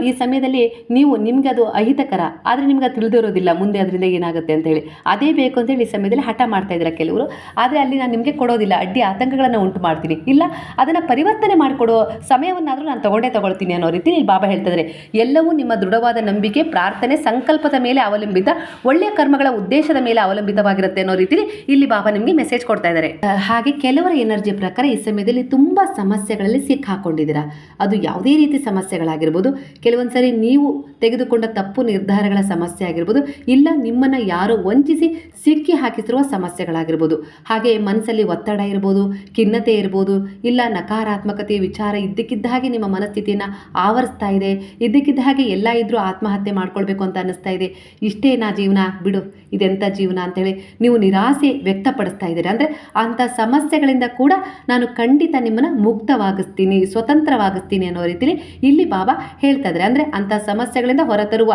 ಈ ಸಮಯದಲ್ಲಿ ನೀವು ನಿಮ್ಗೆ ಅದು ಅಹಿತಕರ, ಆದರೆ ನಿಮ್ಗೆ ತಿಳಿದಿರೋದಿಲ್ಲ ಮುಂದೆ ಅದರಿಂದ ಏನಾಗುತ್ತೆ ಅಂತ ಹೇಳಿ. ಅದೇ ಬೇಕು ಅಂತೇಳಿ ಈ ಸಮಯದಲ್ಲಿ ಹಠ ಮಾಡ್ತಾ ಇದ್ದಾರೆ ಕೆಲವರು. ಆದರೆ ಅಲ್ಲಿ ನಾನು ನಿಮಗೆ ಕೊಡೋದಿಲ್ಲ, ಅಡ್ಡಿ ಆತಂಕಗಳನ್ನು ಉಂಟು ಮಾಡ್ತೀನಿ. ಇಲ್ಲ, ಅದನ್ನು ಪರಿವರ್ತನೆ ಮಾಡಿಕೊಡೋ ಸಮಯವನ್ನಾದರೂ ನಾನು ತಗೊಂಡೇ ತಗೊಳ್ತೀನಿ ಅನ್ನೋ ರೀತಿ ಇಲ್ಲಿ ಬಾಬಾ ಹೇಳ್ತಿದ್ದಾರೆ ಎಲ್ಲವೂ ನಿಮ್ಮ ದೃಢವಾದ ನಂಬಿಕೆ, ಪ್ರಾರ್ಥನೆ, ಸಂಕಲ್ಪದ ಮೇಲೆ ಅವಲಂಬಿತ, ಒಳ್ಳೆಯ ಕರ್ಮಗಳ ಉದ್ದೇಶದ ಮೇಲೆ ಅವಲಂಬಿತವಾಗಿರುತ್ತೆ ಅನ್ನೋ ರೀತಿಲಿ ಇಲ್ಲಿ ಬಾಬಾ ನಿಮಗೆ ಮೆಸೇಜ್ ಕೊಡ್ತಾ ಇದ್ದಾರೆ. ಹಾಗೆ ಕೆಲವರ ಎನರ್ಜಿ ಪ್ರಕಾರ ಈ ಸಮಯದಲ್ಲಿ ತುಂಬ ಸಮಸ್ಯೆಗಳಲ್ಲಿ ಸಿಕ್ಕಾಕೊಂಡಿದ್ದೀರಾ? ಅದು ಯಾವುದೇ ರೀತಿ ಸಮಸ್ಯೆಗಳಾಗಿರ್ಬೋದು ಕೆಲವೊಂದು ಸರಿ ನೀವು ತೆಗೆದುಕೊಂಡ ತಪ್ಪು ನಿರ್ಧಾರಗಳ ಸಮಸ್ಯೆ ಆಗಿರ್ಬೋದು, ಇಲ್ಲ ನಿಮ್ಮನ್ನು ಯಾರೋ ವಂಚಿಸಿ ಸಿಕ್ಕಿ ಹಾಕಿಸಿರುವ ಸಮಸ್ಯೆಗಳಾಗಿರ್ಬೋದು. ಹಾಗೆ ಮನಸ್ಸಲ್ಲಿ ಒತ್ತಡ ಇರ್ಬೋದು, ಖಿನ್ನತೆ ಇರ್ಬೋದು, ಇಲ್ಲ ನಕಾರಾತ್ಮಕತೆಯ ವಿಚಾರ ಇದ್ದಕ್ಕಿದ್ದ ಹಾಗೆ ನಿಮ್ಮ ಮನಸ್ಥಿತಿಯನ್ನು ಆವರಿಸ್ತಾ ಇದೆ, ಇದ್ದಕ್ಕಿದ್ದ ಹಾಗೆ ಎಲ್ಲ ಇದ್ದರೂ ಆತ್ಮಹತ್ಯೆ ಮಾಡ್ಕೊಳ್ಬೇಕು ಅಂತ ಅನ್ನಿಸ್ತಾ ಇದೆ. ಇಷ್ಟೇ ನಾ ಜೀವನ? ಬಿಡು ಇದೆಂಥ ಜೀವನ ಅಂತೇಳಿ ನೀವು ನಿರಾಸೆ ವ್ಯಕ್ತಪಡಿಸ್ತಾ ಇದ್ದೀರಿ? ಅಂದರೆ ಅಂಥ ಸಮಸ್ಯೆಗಳಿಂದ ಕೂಡ ನಾನು ಖಂಡಿತ ನಿಮ್ಮನ್ನು ಮುಕ್ತವಾಗಿಸ್ತೀನಿ, ಸ್ವತಂತ್ರವಾಗಿಸ್ತೀನಿ ಅನ್ನೋ ರೀತಿಯಲ್ಲಿ ಇಲ್ಲಿ ಬಾಬಾ ಹೇಳ್ತಾ ಇದ್ದಾರೆ. ಅಂದರೆ ಅಂಥ ಸಮಸ್ಯೆಗಳಿಂದ ಹೊರತರುವ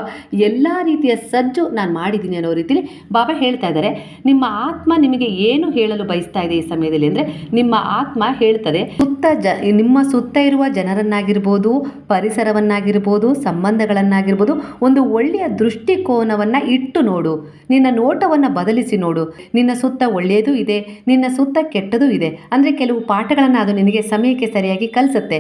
ಎಲ್ಲ ರೀತಿಯ ಸಜ್ಜು ನಾನು ಮಾಡಿದ್ದೀನಿ ಅನ್ನೋ ರೀತಿಲಿ ಬಾಬಾ ಹೇಳ್ತಾ ಇದ್ದಾರೆ. ನಿಮ್ಮ ಆತ್ಮ ನಿಮಗೆ ಏನು ಹೇಳಲು ಬಯಸ್ತಾ ಇದೆ ಈ ಸಮಯದಲ್ಲಿ ಅಂದರೆ ನಿಮ್ಮ ಆತ್ಮ ಹೇಳ್ತದೆ, ಸುತ್ತ ಜ, ನಿಮ್ಮ ಸುತ್ತ ಇರುವ ಜನರನ್ನಾಗಿರ್ಬೋದು, ಪರಿಸರವನ್ನಾಗಿರ್ಬೋದು, ಸಂಬಂಧಗಳನ್ನಾಗಿರ್ಬೋದು, ಒಂದು ಒಳ್ಳೆಯ ದೃಷ್ಟಿಕೋನವನ್ನು ಇಟ್ಟು ನೋಡು. ನಿನ್ನ ನೋಟವನ್ನು ಬದಲಿಸಿ ನೋಡು. ನಿನ್ನ ಸುತ್ತ ಒಳ್ಳೆಯದು ಇದೆ, ನಿನ್ನ ಸುತ್ತ ಕೆಟ್ಟದೂ ಇದೆ. ಅಂದರೆ ಕೆಲವು ಪಾಠಗಳನ್ನು ಅದು ನಿನಗೆ ಸಮಯಕ್ಕೆ ಸರಿಯಾಗಿ ಕಲಿಸುತ್ತೆ.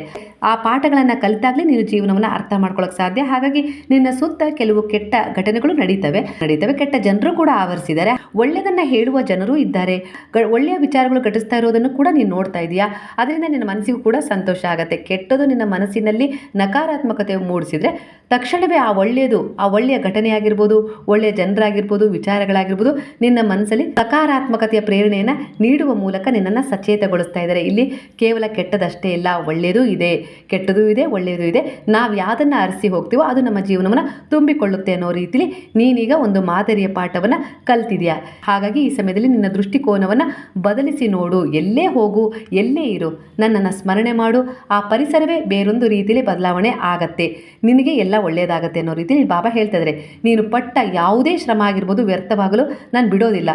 ಆ ಪಾಠಗಳನ್ನು ಕಲಿತಾಗಲೇ ನೀನು ಜೀವನವನ್ನು ಅರ್ಥ ಮಾಡ್ಕೊಳ್ಳೋಕೆ ಸಾಧ್ಯ. ಹಾಗಾಗಿ ನಿನ್ನ ಸುತ್ತ ಕೆಲವು ಕೆಟ್ಟ ಘಟನೆಗಳು ನಡೀತವೆ. ನಡೀತವೆ. ಕೆಟ್ಟ ಜನರು ಕೂಡ ಆವರಿಸಿದ್ದಾರೆ. ಒಳ್ಳೆಯದನ್ನು ಹೇಳುವ ಜನರು ಇದ್ದಾರೆ. ಒಳ್ಳೆಯ ವಿಚಾರಗಳು ಘಟಿಸ್ತಾ ಇರೋದನ್ನು ಕೂಡ ನೀನು ನೋಡ್ತಾ ಇದೀಯಾ? ಅದರಿಂದ ನಿನ್ನ ಮನಸ್ಸಿಗೂ ಕೂಡ ಸಂತೋಷ ಆಗುತ್ತೆ. ಕೆಟ್ಟದು ನಿನ್ನ ಮನಸ್ಸಿನಲ್ಲಿ ನಕಾರಾತ್ಮಕತೆ ಮೂಡಿಸಿದರೆ ತಕ್ಷಣವೇ ಆ ಒಳ್ಳೆಯದು, ಆ ಒಳ್ಳೆಯ ಘಟನೆ ಆಗಿರ್ಬೋದು, ಒಳ್ಳೆಯ ಜನರಾಗಿರ್ಬೋದು, ವಿಚಾರಗಳಾಗಿರ್ಬೋದು, ನಿನ್ನ ಮನಸ್ಸಲ್ಲಿ ಸಕಾರಾತ್ಮಕತೆಯ ಪ್ರೇರಣೆಯನ್ನು ನೀಡುವ ಮೂಲಕ ನಿನ್ನನ್ನು ಸಚೇತಗೊಳಿಸ್ತಾ ಇದ್ದಾರೆ. ಇಲ್ಲಿ ಕೇವಲ ಕೆಟ್ಟದಷ್ಟೇ ಇಲ್ಲ. ಒಳ್ಳೆಯದೂ ಇದೆ, ಕೆಟ್ಟದೂ ಇದೆ, ಒಳ್ಳೆಯದೂ ಇದೆ. ನಾವು ಯಾವುದನ್ನು ಅರಸಿ ಹೋಗ್ತೀವೋ ಅದು ನಮ್ಮ ಜೀವನವನ್ನು ತುಂಬಿಕೊಳ್ಳುತ್ತೆ ಅನ್ನೋ ರೀತಿಲಿ ನೀನೀಗ ಒಂದು ಮಾದರಿಯ ಪಾಠವನ್ನು ಕಲ್ತಿದೆಯಾ? ಹಾಗಾಗಿ ಈ ಸಮಯದಲ್ಲಿ ನಿನ್ನ ದೃಷ್ಟಿಕೋನವನ್ನು ಬದಲಿಸಿ ನೋಡು. ಎಲ್ಲೇ ಹೋಗು, ಎಲ್ಲೇ ಇರು. ನನ್ನನ್ನು ಸ್ಮರಣೆ ಮಾಡು. ಆ ಪರಿಸರವೇ ಬೇರೊಂದು ರೀತಿಯಲ್ಲಿ ಬದಲಾವಣೆ ಆಗತ್ತೆ. ನಿನಗೆ ಎಲ್ಲ ಒಳ್ಳೆಯದಾಗತ್ತೆ ಅನ್ನೋ ರೀತಿಯಲ್ಲಿ ಬಾಬಾ ಹೇಳ್ತಾ ಇದ್ದಾರೆ ನೀನು ಪಟ್ಟ ಯಾವುದೇ ಶ್ರಮ ಆಗಿರ್ಬೋದು ವ್ಯರ್ಥವಾಗಲು ನಾನು ಬಿಡೋದಿಲ್ಲ.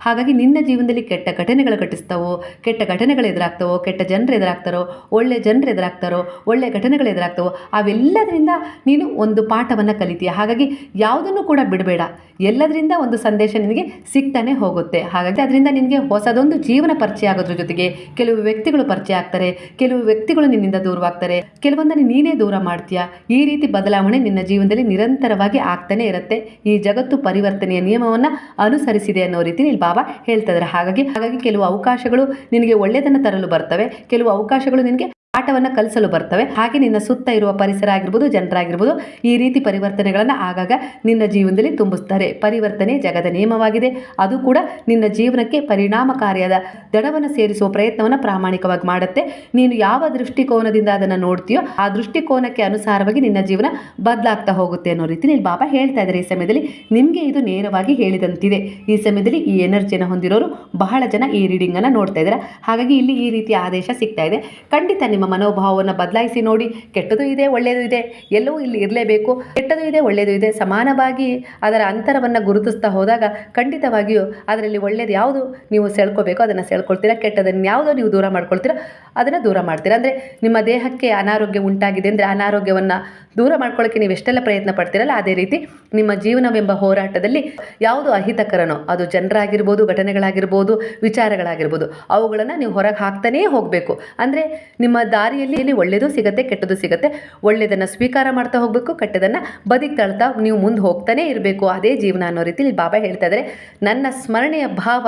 ಹಾಗಾಗಿ ನಿನ್ನ ಜೀವನದಲ್ಲಿ ಕೆಟ್ಟ ಘಟನೆಗಳು ಘಟಿಸ್ತಾವೋ, ಕೆಟ್ಟ ಘಟನೆಗಳು ಎದುರಾಗ್ತವೋ, ಕೆಟ್ಟ ಜನರು ಎದುರಾಗ್ತಾರೋ, ಒಳ್ಳೆ ಜನರು ಎದುರಾಗ್ತಾರೋ, ಒಳ್ಳೆ ಘಟನೆಗಳು ಎದುರಾಗ್ತವೋ, ಅವೆಲ್ಲದರಿಂದ ನೀನು ಒಂದು ಪಾಠವನ್ನು ಕಲಿತೀಯ. ಹಾಗಾಗಿ ಯಾವುದನ್ನು ಕೂಡ ಬಿಡಬೇಡ. ಎಲ್ಲದರಿಂದ ಒಂದು ಸಂದೇಶ ನಿನಗೆ ಸಿಗ್ತಾನೆ ಹೋಗುತ್ತೆ. ಹಾಗಾಗಿ ಅದರಿಂದ ನಿನಗೆ ಹೊಸದೊಂದು ಜೀವನ ಪರಿಚಯ ಆಗೋದ್ರ ಜೊತೆಗೆ ಕೆಲವು ವ್ಯಕ್ತಿಗಳು ಪರಿಚಯ ಆಗ್ತಾರೆ, ಕೆಲವು ವ್ಯಕ್ತಿಗಳು ನಿನ್ನಿಂದ ದೂರವಾಗ್ತಾರೆ, ಕೆಲವೊಂದನ್ನು ನೀನೇ ದೂರ ಮಾಡ್ತೀಯ. ಈ ರೀತಿ ಬದಲಾವಣೆ ನಿನ್ನ ಜೀವನದಲ್ಲಿ ನಿರಂತರವಾಗಿ ಆಗ್ತಾನೆ ಇರುತ್ತೆ. ಈ ಜಗತ್ತು ಪರಿವರ್ತನೆಯ ನಿಯಮವನ್ನು ಅನುಸರಿಸಿದೆ ಅನ್ನೋ ರೀತಿ ಇಲ್ಲಿ ಬಾಬಾ ಹೇಳ್ತಾ ಇದ್ದಾರೆ ಹಾಗಾಗಿ ಹಾಗಾಗಿ ಕೆಲವು ಅವಕಾಶಗಳು ನಿನಗೆ ಒಳ್ಳೆಯದನ್ನು ತರಲು ಬರ್ತವೆ. ಕೆಲವು ಅವಕಾಶಗಳು ನಿನಗೆ ಪಾಠವನ್ನು ಕಲಿಸಲು ಬರ್ತವೆ. ಹಾಗೆ ನಿನ್ನ ಸುತ್ತ ಇರುವ ಪರಿಸರ ಆಗಿರ್ಬೋದು, ಜನರಾಗಿರ್ಬೋದು, ಈ ರೀತಿ ಪರಿವರ್ತನೆಗಳನ್ನು ಆಗಾಗ ನಿನ್ನ ಜೀವನದಲ್ಲಿ ತುಂಬಿಸ್ತಾರೆ. ಪರಿವರ್ತನೆ ಜಗದ ನಿಯಮವಾಗಿದೆ. ಅದು ಕೂಡ ನಿನ್ನ ಜೀವನಕ್ಕೆ ಪರಿಣಾಮಕಾರಿಯಾದ ದಡವನ್ನು ಸೇರಿಸುವ ಪ್ರಯತ್ನವನ್ನು ಪ್ರಾಮಾಣಿಕವಾಗಿ ಮಾಡುತ್ತೆ. ನೀನು ಯಾವ ದೃಷ್ಟಿಕೋನದಿಂದ ಅದನ್ನು ನೋಡ್ತೀಯೋ, ಆ ದೃಷ್ಟಿಕೋನಕ್ಕೆ ಅನುಸಾರವಾಗಿ ನಿನ್ನ ಜೀವನ ಬದಲಾಗ್ತಾ ಹೋಗುತ್ತೆ ಅನ್ನೋ ರೀತಿ ಇಲ್ಲಿ ಬಾಬಾ ಹೇಳ್ತಾ ಇದ್ದಾರೆ ಈ ಸಮಯದಲ್ಲಿ ನಿಮಗೆ ಇದು ನೇರವಾಗಿ ಹೇಳಿದಂತಿದೆ. ಈ ಸಮಯದಲ್ಲಿ ಈ ಎನರ್ಜಿಯನ್ನು ಹೊಂದಿರೋರು ಬಹಳ ಜನ ಈ ರೀಡಿಂಗನ್ನು ನೋಡ್ತಾ ಇದ್ದಾರೆ ಹಾಗಾಗಿ ಇಲ್ಲಿ ಈ ರೀತಿಯ ಆದೇಶ ಸಿಗ್ತಾ ಇದೆ. ಖಂಡಿತ ನಿಮ್ಮ ಮನೋಭಾವವನ್ನು ಬದಲಾಯಿಸಿ ನೋಡಿ ಕೆಟ್ಟದು ಇದೆ, ಒಳ್ಳೆಯದು ಇದೆ, ಎಲ್ಲವೂ ಇಲ್ಲಿ ಇರಲೇಬೇಕು. ಕೆಟ್ಟದು ಇದೆ, ಒಳ್ಳೆಯದು ಇದೆ, ಸಮಾನವಾಗಿ ಅದರ ಅಂತರವನ್ನು ಗುರುತಿಸ್ತಾ ಹೋದಾಗ ಖಂಡಿತವಾಗಿಯೂ ಅದರಲ್ಲಿ ಒಳ್ಳೆಯದು ಯಾವುದು ನೀವು ಸೆಳ್ಕೋಬೇಕು, ಅದನ್ನು ಸೆಳ್ಕೊಳ್ತೀರಾ? ಕೆಟ್ಟದನ್ನು ಯಾವುದೋ ನೀವು ದೂರ ಮಾಡ್ಕೊಳ್ತೀರಾ? ಅದನ್ನು ದೂರ ಮಾಡ್ತೀರಾ? ಅಂದರೆ ನಿಮ್ಮ ದೇಹಕ್ಕೆ ಅನಾರೋಗ್ಯ ಉಂಟಾಗಿದೆ ಅಂದರೆ ಅನಾರೋಗ್ಯವನ್ನು ದೂರ ಮಾಡ್ಕೊಳ್ಳೋಕ್ಕೆ ನೀವು ಎಷ್ಟೆಲ್ಲ ಪ್ರಯತ್ನ ಪಡ್ತೀರಲ್ಲ, ಅದೇ ರೀತಿ ನಿಮ್ಮ ಜೀವನವೆಂಬ ಹೋರಾಟದಲ್ಲಿ ಯಾವುದು ಅಹಿತಕರನೋ, ಅದು ಜನರಾಗಿರ್ಬೋದು, ಘಟನೆಗಳಾಗಿರ್ಬೋದು, ವಿಚಾರಗಳಾಗಿರ್ಬೋದು, ಅವುಗಳನ್ನು ನೀವು ಹೊರಗೆ ಹಾಕ್ತಾನೇ ಹೋಗಬೇಕು. ಅಂದರೆ ನಿಮ್ಮ ದಾರಿಯಲ್ಲಿ ಇಲ್ಲಿ ಒಳ್ಳೆಯದು ಸಿಗುತ್ತೆ, ಕೆಟ್ಟದ್ದು ಸಿಗುತ್ತೆ. ಒಳ್ಳೆಯದನ್ನು ಸ್ವೀಕಾರ ಮಾಡ್ತಾ ಹೋಗಬೇಕು, ಕೆಟ್ಟದನ್ನು ಬದಿಗೆ ತಳ್ತಾ ನೀವು ಮುಂದೆ ಹೋಗ್ತಾನೆ ಇರಬೇಕು. ಅದೇ ಜೀವನ ಅನ್ನೋ ರೀತಿಯಲ್ಲಿ ಬಾಬಾ ಹೇಳ್ತಾ ಇದ್ದಾರೆ ನನ್ನ ಸ್ಮರಣೆಯ ಭಾವ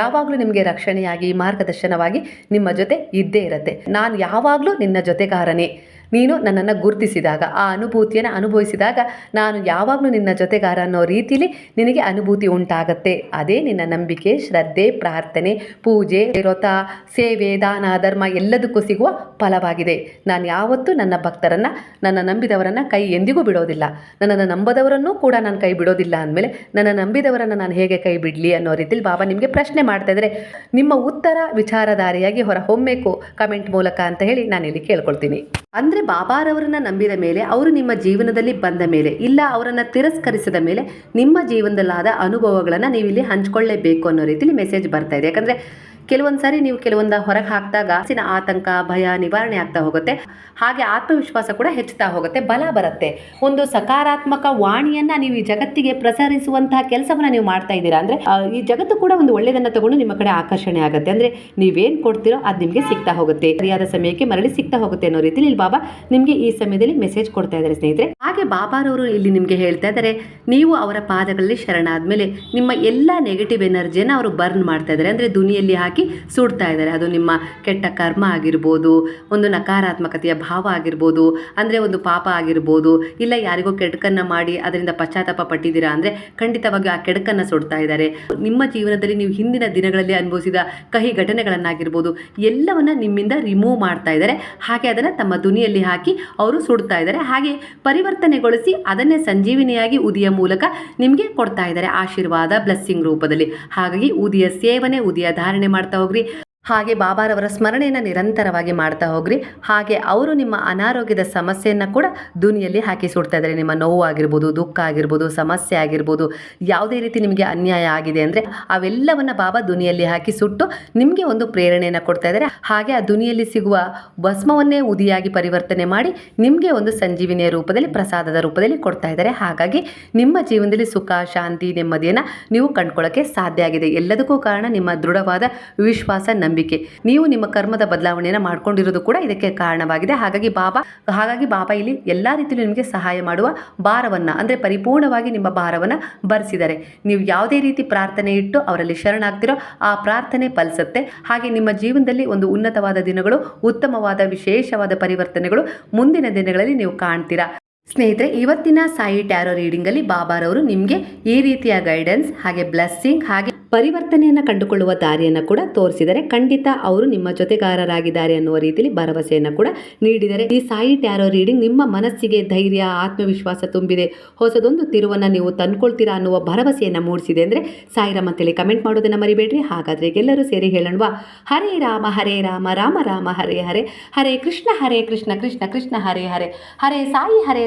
ಯಾವಾಗಲೂ ನಿಮಗೆ ರಕ್ಷಣೆಯಾಗಿ, ಮಾರ್ಗದರ್ಶನವಾಗಿ ನಿಮ್ಮ ಜೊತೆ ಇದ್ದೇ ಇರುತ್ತೆ. ನಾನು ಯಾವಾಗಲೂ ನಿನ್ನ ಜೊತೆಗಾರನೇ. ನೀನು ನನ್ನನ್ನು ಗುರುತಿಸಿದಾಗ, ಆ ಅನುಭೂತಿಯನ್ನು ಅನುಭವಿಸಿದಾಗ ನಾನು ಯಾವಾಗಲೂ ನಿನ್ನ ಜೊತೆಗಾರ ಅನ್ನೋ ರೀತಿಲಿ ನಿನಗೆ ಅನುಭೂತಿ ಉಂಟಾಗತ್ತೆ. ಅದೇ ನಿನ್ನ ನಂಬಿಕೆ, ಶ್ರದ್ಧೆ, ಪ್ರಾರ್ಥನೆ, ಪೂಜೆ, ವ್ರತ, ಸೇವೆ, ದಾನ, ಧರ್ಮ ಎಲ್ಲದಕ್ಕೂ ಸಿಗುವ ಫಲವಾಗಿದೆ. ನಾನು ಯಾವತ್ತೂ ನನ್ನ ಭಕ್ತರನ್ನು, ನನ್ನ ನಂಬಿದವರನ್ನು ಕೈ ಎಂದಿಗೂ ಬಿಡೋದಿಲ್ಲ. ನನ್ನನ್ನು ನಂಬದವರನ್ನೂ ಕೂಡ ನಾನು ಕೈ ಬಿಡೋದಿಲ್ಲ ಅಂದಮೇಲೆ ನನ್ನ ನಂಬಿದವರನ್ನು ನಾನು ಹೇಗೆ ಕೈ ಬಿಡಲಿ ಅನ್ನೋ ರೀತಿಲಿ ಬಾಬಾ ನಿಮಗೆ ಪ್ರಶ್ನೆ ಮಾಡ್ತಾ ಇದ್ದಾರೆ. ನಿಮ್ಮ ಉತ್ತರ ವಿಚಾರಧಾರಿಯಾಗಿ ಹೊರ ಹೊಮ್ಮಬೇಕು ಕಮೆಂಟ್ ಮೂಲಕ ಅಂತ ಹೇಳಿ ನಾನು ಇಲ್ಲಿ ಕೇಳ್ಕೊಳ್ತೀನಿ. ಅಂದರೆ ಬಾಬಾರವರನ್ನ ನಂಬಿದ ಮೇಲೆ, ಅವರು ನಿಮ್ಮ ಜೀವನದಲ್ಲಿ ಬಂದ ಮೇಲೆ, ಇಲ್ಲ ಅವರನ್ನು ತಿರಸ್ಕರಿಸಿದ ಮೇಲೆ ನಿಮ್ಮ ಜೀವನದಲ್ಲಾದ ಅನುಭವಗಳನ್ನು ನೀವು ಇಲ್ಲಿ ಹಂಚ್ಕೊಳ್ಳೇಬೇಕು ಅನ್ನೋ ರೀತಿಲಿ ಮೆಸೇಜ್ ಬರ್ತಾ ಇದೆ. ಯಾಕಂದರೆ ಕೆಲವೊಂದು ಸಾರಿ ನೀವು ಕೆಲವೊಂದ ಹೊರಗೆ ಹಾಕಿದಾಗ ಸಿನ ಆತಂಕ, ಭಯ, ನಿವಾರಣೆ ಆಗ್ತಾ ಹೋಗುತ್ತೆ. ಹಾಗೆ ಆತ್ಮವಿಶ್ವಾಸ ಕೂಡ ಹೆಚ್ಚುತ್ತಾ ಹೋಗುತ್ತೆ, ಬಲ ಬರುತ್ತೆ. ಒಂದು ಸಕಾರಾತ್ಮಕ ವಾಣಿಯನ್ನ ನೀವು ಈ ಜಗತ್ತಿಗೆ ಪ್ರಸರಿಸುವಂತಹ ಕೆಲಸವನ್ನ ನೀವು ಮಾಡ್ತಾ ಇದ್ದೀರಾ ಅಂದ್ರೆ ಈ ಜಗತ್ತು ಕೂಡ ಒಂದು ಒಳ್ಳೆಯದನ್ನ ತಗೊಂಡು ನಿಮ್ಮ ಕಡೆ ಆಕರ್ಷಣೆ ಆಗುತ್ತೆ. ಅಂದ್ರೆ ನೀವೇನು ಕೊಡ್ತೀರೋ ಅದು ನಿಮಗೆ ಸಿಗ್ತಾ ಹೋಗುತ್ತೆ. ಸರಿಯಾದ ಸಮಯಕ್ಕೆ ಮರಳಿ ಸಿಗ್ತಾ ಹೋಗುತ್ತೆ ಅನ್ನೋ ರೀತಿಲಿ ಇಲ್ಲಿ ಬಾಬಾ ನಿಮಗೆ ಈ ಸಮಯದಲ್ಲಿ ಮೆಸೇಜ್ ಕೊಡ್ತಾ ಇದ್ದಾರೆ ಸ್ನೇಹಿತರೆ. ಹಾಗೆ ಬಾಬಾರವರು ಇಲ್ಲಿ ನಿಮಗೆ ಹೇಳ್ತಾ ಇದ್ದಾರೆ, ನೀವು ಅವರ ಪಾದಗಳಲ್ಲಿ ಶರಣಾದ್ಮೇಲೆ ನಿಮ್ಮ ಎಲ್ಲ ನೆಗೆಟಿವ್ ಎನರ್ಜಿಯನ್ನು ಅವರು ಬರ್ನ್ ಮಾಡ್ತಾ ಇದ್ದಾರೆ. ಅಂದ್ರೆ ದುನಿಯಲ್ಲಿ ಸುಡ್ತಾ ಇದ್ದಾರೆ. ಅದು ನಿಮ್ಮ ಕೆಟ್ಟ ಕರ್ಮ ಆಗಿರ್ಬೋದು, ಒಂದು ನಕಾರಾತ್ಮಕತೆಯ ಭಾವ ಆಗಿರ್ಬೋದು, ಅಂದರೆ ಒಂದು ಪಾಪ ಆಗಿರ್ಬೋದು, ಇಲ್ಲ ಯಾರಿಗೋ ಕೆಡುಕನ್ನ ಮಾಡಿ ಅದರಿಂದ ಪಶ್ಚಾತ್ತಾಪ ಪಟ್ಟಿದ್ದೀರಾ ಅಂದರೆ ಖಂಡಿತವಾಗಿ ಆ ಕೆಡುಕನ್ನು ಸುಡ್ತಾ ಇದ್ದಾರೆ. ನಿಮ್ಮ ಜೀವನದಲ್ಲಿ ನೀವು ಹಿಂದಿನ ದಿನಗಳಲ್ಲಿ ಅನುಭವಿಸಿದ ಕಹಿ ಘಟನೆಗಳನ್ನಾಗಿರ್ಬೋದು, ಎಲ್ಲವನ್ನ ನಿಮ್ಮಿಂದ ರಿಮೂವ್ ಮಾಡ್ತಾ ಇದ್ದಾರೆ. ಹಾಗೆ ಅದನ್ನು ತಮ್ಮ ಧ್ವನಿಯಲ್ಲಿ ಹಾಕಿ ಅವರು ಸುಡ್ತಾ ಇದ್ದಾರೆ. ಹಾಗೆ ಪರಿವರ್ತನೆಗೊಳಿಸಿ ಅದನ್ನೇ ಸಂಜೀವಿನಿಯಾಗಿ ಉದಿಯ ಮೂಲಕ ನಿಮಗೆ ಕೊಡ್ತಾ ಇದ್ದಾರೆ. ಆಶೀರ್ವಾದ ಬ್ಲೆಸ್ಸಿಂಗ್ ರೂಪದಲ್ಲಿ. ಹಾಗಾಗಿ ಉದಿಯ ಸೇವನೆ, ಉದಿಯ ಧಾರಣೆ ಮಾಡ್ತಾ ಹೋಗ್ರಿ ಹಾಗೆ ಬಾಬಾರವರ ಸ್ಮರಣೆಯನ್ನು ನಿರಂತರವಾಗಿ ಮಾಡ್ತಾ ಹೋಗ್ರಿ. ಹಾಗೆ ಅವರು ನಿಮ್ಮ ಅನಾರೋಗ್ಯದ ಸಮಸ್ಯೆಯನ್ನು ಕೂಡ ದುನಿಯಲ್ಲಿ ಹಾಕಿ ಸುಡ್ತಾ ಇದ್ದಾರೆ. ನಿಮ್ಮ ನೋವು ಆಗಿರ್ಬೋದು ದುಃಖ ಆಗಿರ್ಬೋದು, ಸಮಸ್ಯೆ ಆಗಿರ್ಬೋದು, ಯಾವುದೇ ರೀತಿ ನಿಮಗೆ ಅನ್ಯಾಯ ಆಗಿದೆ ಅಂದರೆ ಅವೆಲ್ಲವನ್ನು ಬಾಬಾ ದುನಿಯಲ್ಲಿ ಹಾಕಿ ಸುಟ್ಟು ನಿಮಗೆ ಒಂದು ಪ್ರೇರಣೆಯನ್ನು ಕೊಡ್ತಾ ಇದ್ದಾರೆ. ಹಾಗೆ ಆ ದುನಿಯಲ್ಲಿ ಸಿಗುವ ಭಸ್ಮವನ್ನೇ ಉದಿಯಾಗಿ ಪರಿವರ್ತನೆ ಮಾಡಿ ನಿಮಗೆ ಒಂದು ಸಂಜೀವಿನಿಯ ರೂಪದಲ್ಲಿ, ಪ್ರಸಾದದ ರೂಪದಲ್ಲಿ ಕೊಡ್ತಾ ಇದ್ದಾರೆ. ಹಾಗಾಗಿ ನಿಮ್ಮ ಜೀವನದಲ್ಲಿ ಸುಖ, ಶಾಂತಿ, ನೆಮ್ಮದಿಯನ್ನು ನೀವು ಕಂಡ್ಕೊಳ್ಳೋಕ್ಕೆ ಸಾಧ್ಯ ಆಗಿದೆ. ಎಲ್ಲದಕ್ಕೂ ಕಾರಣ ನಿಮ್ಮ ದೃಢವಾದ ವಿಶ್ವಾಸ, ನಂಬಿಕೆ ನೀವು ನಿಮ್ಮ ಕರ್ಮದ ಬದಲಾವಣೆಯನ್ನು ಮಾಡ್ಕೊಂಡಿರೋದು ಕೂಡ ಇದಕ್ಕೆ ಕಾರಣವಾಗಿದೆ. ಹಾಗಾಗಿ ಬಾಬಾ ಹಾಗಾಗಿ ಬಾಬಾ ಇಲ್ಲಿ ಎಲ್ಲ ರೀತಿಯಲ್ಲೂ ನಿಮಗೆ ಸಹಾಯ ಮಾಡುವ ಭಾರವನ್ನು, ಅಂದರೆ ಪರಿಪೂರ್ಣವಾಗಿ ನಿಮ್ಮ ಭಾರವನ್ನು ಬರೆಸಿದ್ದಾರೆ. ನೀವು ಯಾವುದೇ ರೀತಿ ಪ್ರಾರ್ಥನೆ ಇಟ್ಟು ಅವರಲ್ಲಿ ಶರಣಾಗ್ತಿರೋ ಆ ಪ್ರಾರ್ಥನೆ ಫಲಿಸುತ್ತೆ. ಹಾಗೆ ನಿಮ್ಮ ಜೀವನದಲ್ಲಿ ಒಂದು ಉನ್ನತವಾದ ದಿನಗಳು, ಉತ್ತಮವಾದ ವಿಶೇಷವಾದ ಪರಿವರ್ತನೆಗಳು ಮುಂದಿನ ದಿನಗಳಲ್ಲಿ ನೀವು ಕಾಣ್ತೀರಾ? ಸ್ನೇಹಿತರೆ, ಇವತ್ತಿನ ಸಾಯಿ ಟ್ಯಾರೋ ರೀಡಿಂಗಲ್ಲಿ ಬಾಬಾರವರು ನಿಮಗೆ ಈ ರೀತಿಯ ಗೈಡೆನ್ಸ್ ಹಾಗೆ ಬ್ಲೆಸ್ಸಿಂಗ್ ಹಾಗೆ ಪರಿವರ್ತನೆಯನ್ನು ಕಂಡುಕೊಳ್ಳುವ ದಾರಿಯನ್ನು ಕೂಡ ತೋರಿಸಿದರೆ ಖಂಡಿತ ಅವರು ನಿಮ್ಮ ಜೊತೆಗಾರರಾಗಿದ್ದಾರೆ ಅನ್ನುವ ರೀತಿಯಲ್ಲಿ ಭರವಸೆಯನ್ನು ಕೂಡ ನೀಡಿದರೆ ಈ ಸಾಯಿ ಟ್ಯಾರೋ ರೀಡಿಂಗ್ ನಿಮ್ಮ ಮನಸ್ಸಿಗೆ ಧೈರ್ಯ, ಆತ್ಮವಿಶ್ವಾಸ ತುಂಬಿದೆ. ಹೊಸದೊಂದು ತಿರುವನ್ನು ನೀವು ತಂದ್ಕೊಳ್ತೀರಾ ಅನ್ನುವ ಭರವಸೆಯನ್ನು ಮೂಡಿಸಿದೆ ಅಂದರೆ ಸಾಯಿರಾಮ್ ಅಂತೇಳಿ ಕಮೆಂಟ್ ಮಾಡೋದನ್ನು ಮರಿಬೇಡ್ರಿ. ಹಾಗಾದರೆ ಎಲ್ಲರೂ ಸೇರಿ ಹೇಳೋಣವಾ? ಹರೇ ರಾಮ ಹರೇ ರಾಮ ರಾಮ ರಾಮ, ಹರೇ ಹರೇ. ಹರೇ ಕೃಷ್ಣ ಹರೇ ಕೃಷ್ಣ ಕೃಷ್ಣ ಕೃಷ್ಣ, ಹರೇ ಹರೇ. ಹರೇ ಸಾಯಿ, ಹರೇ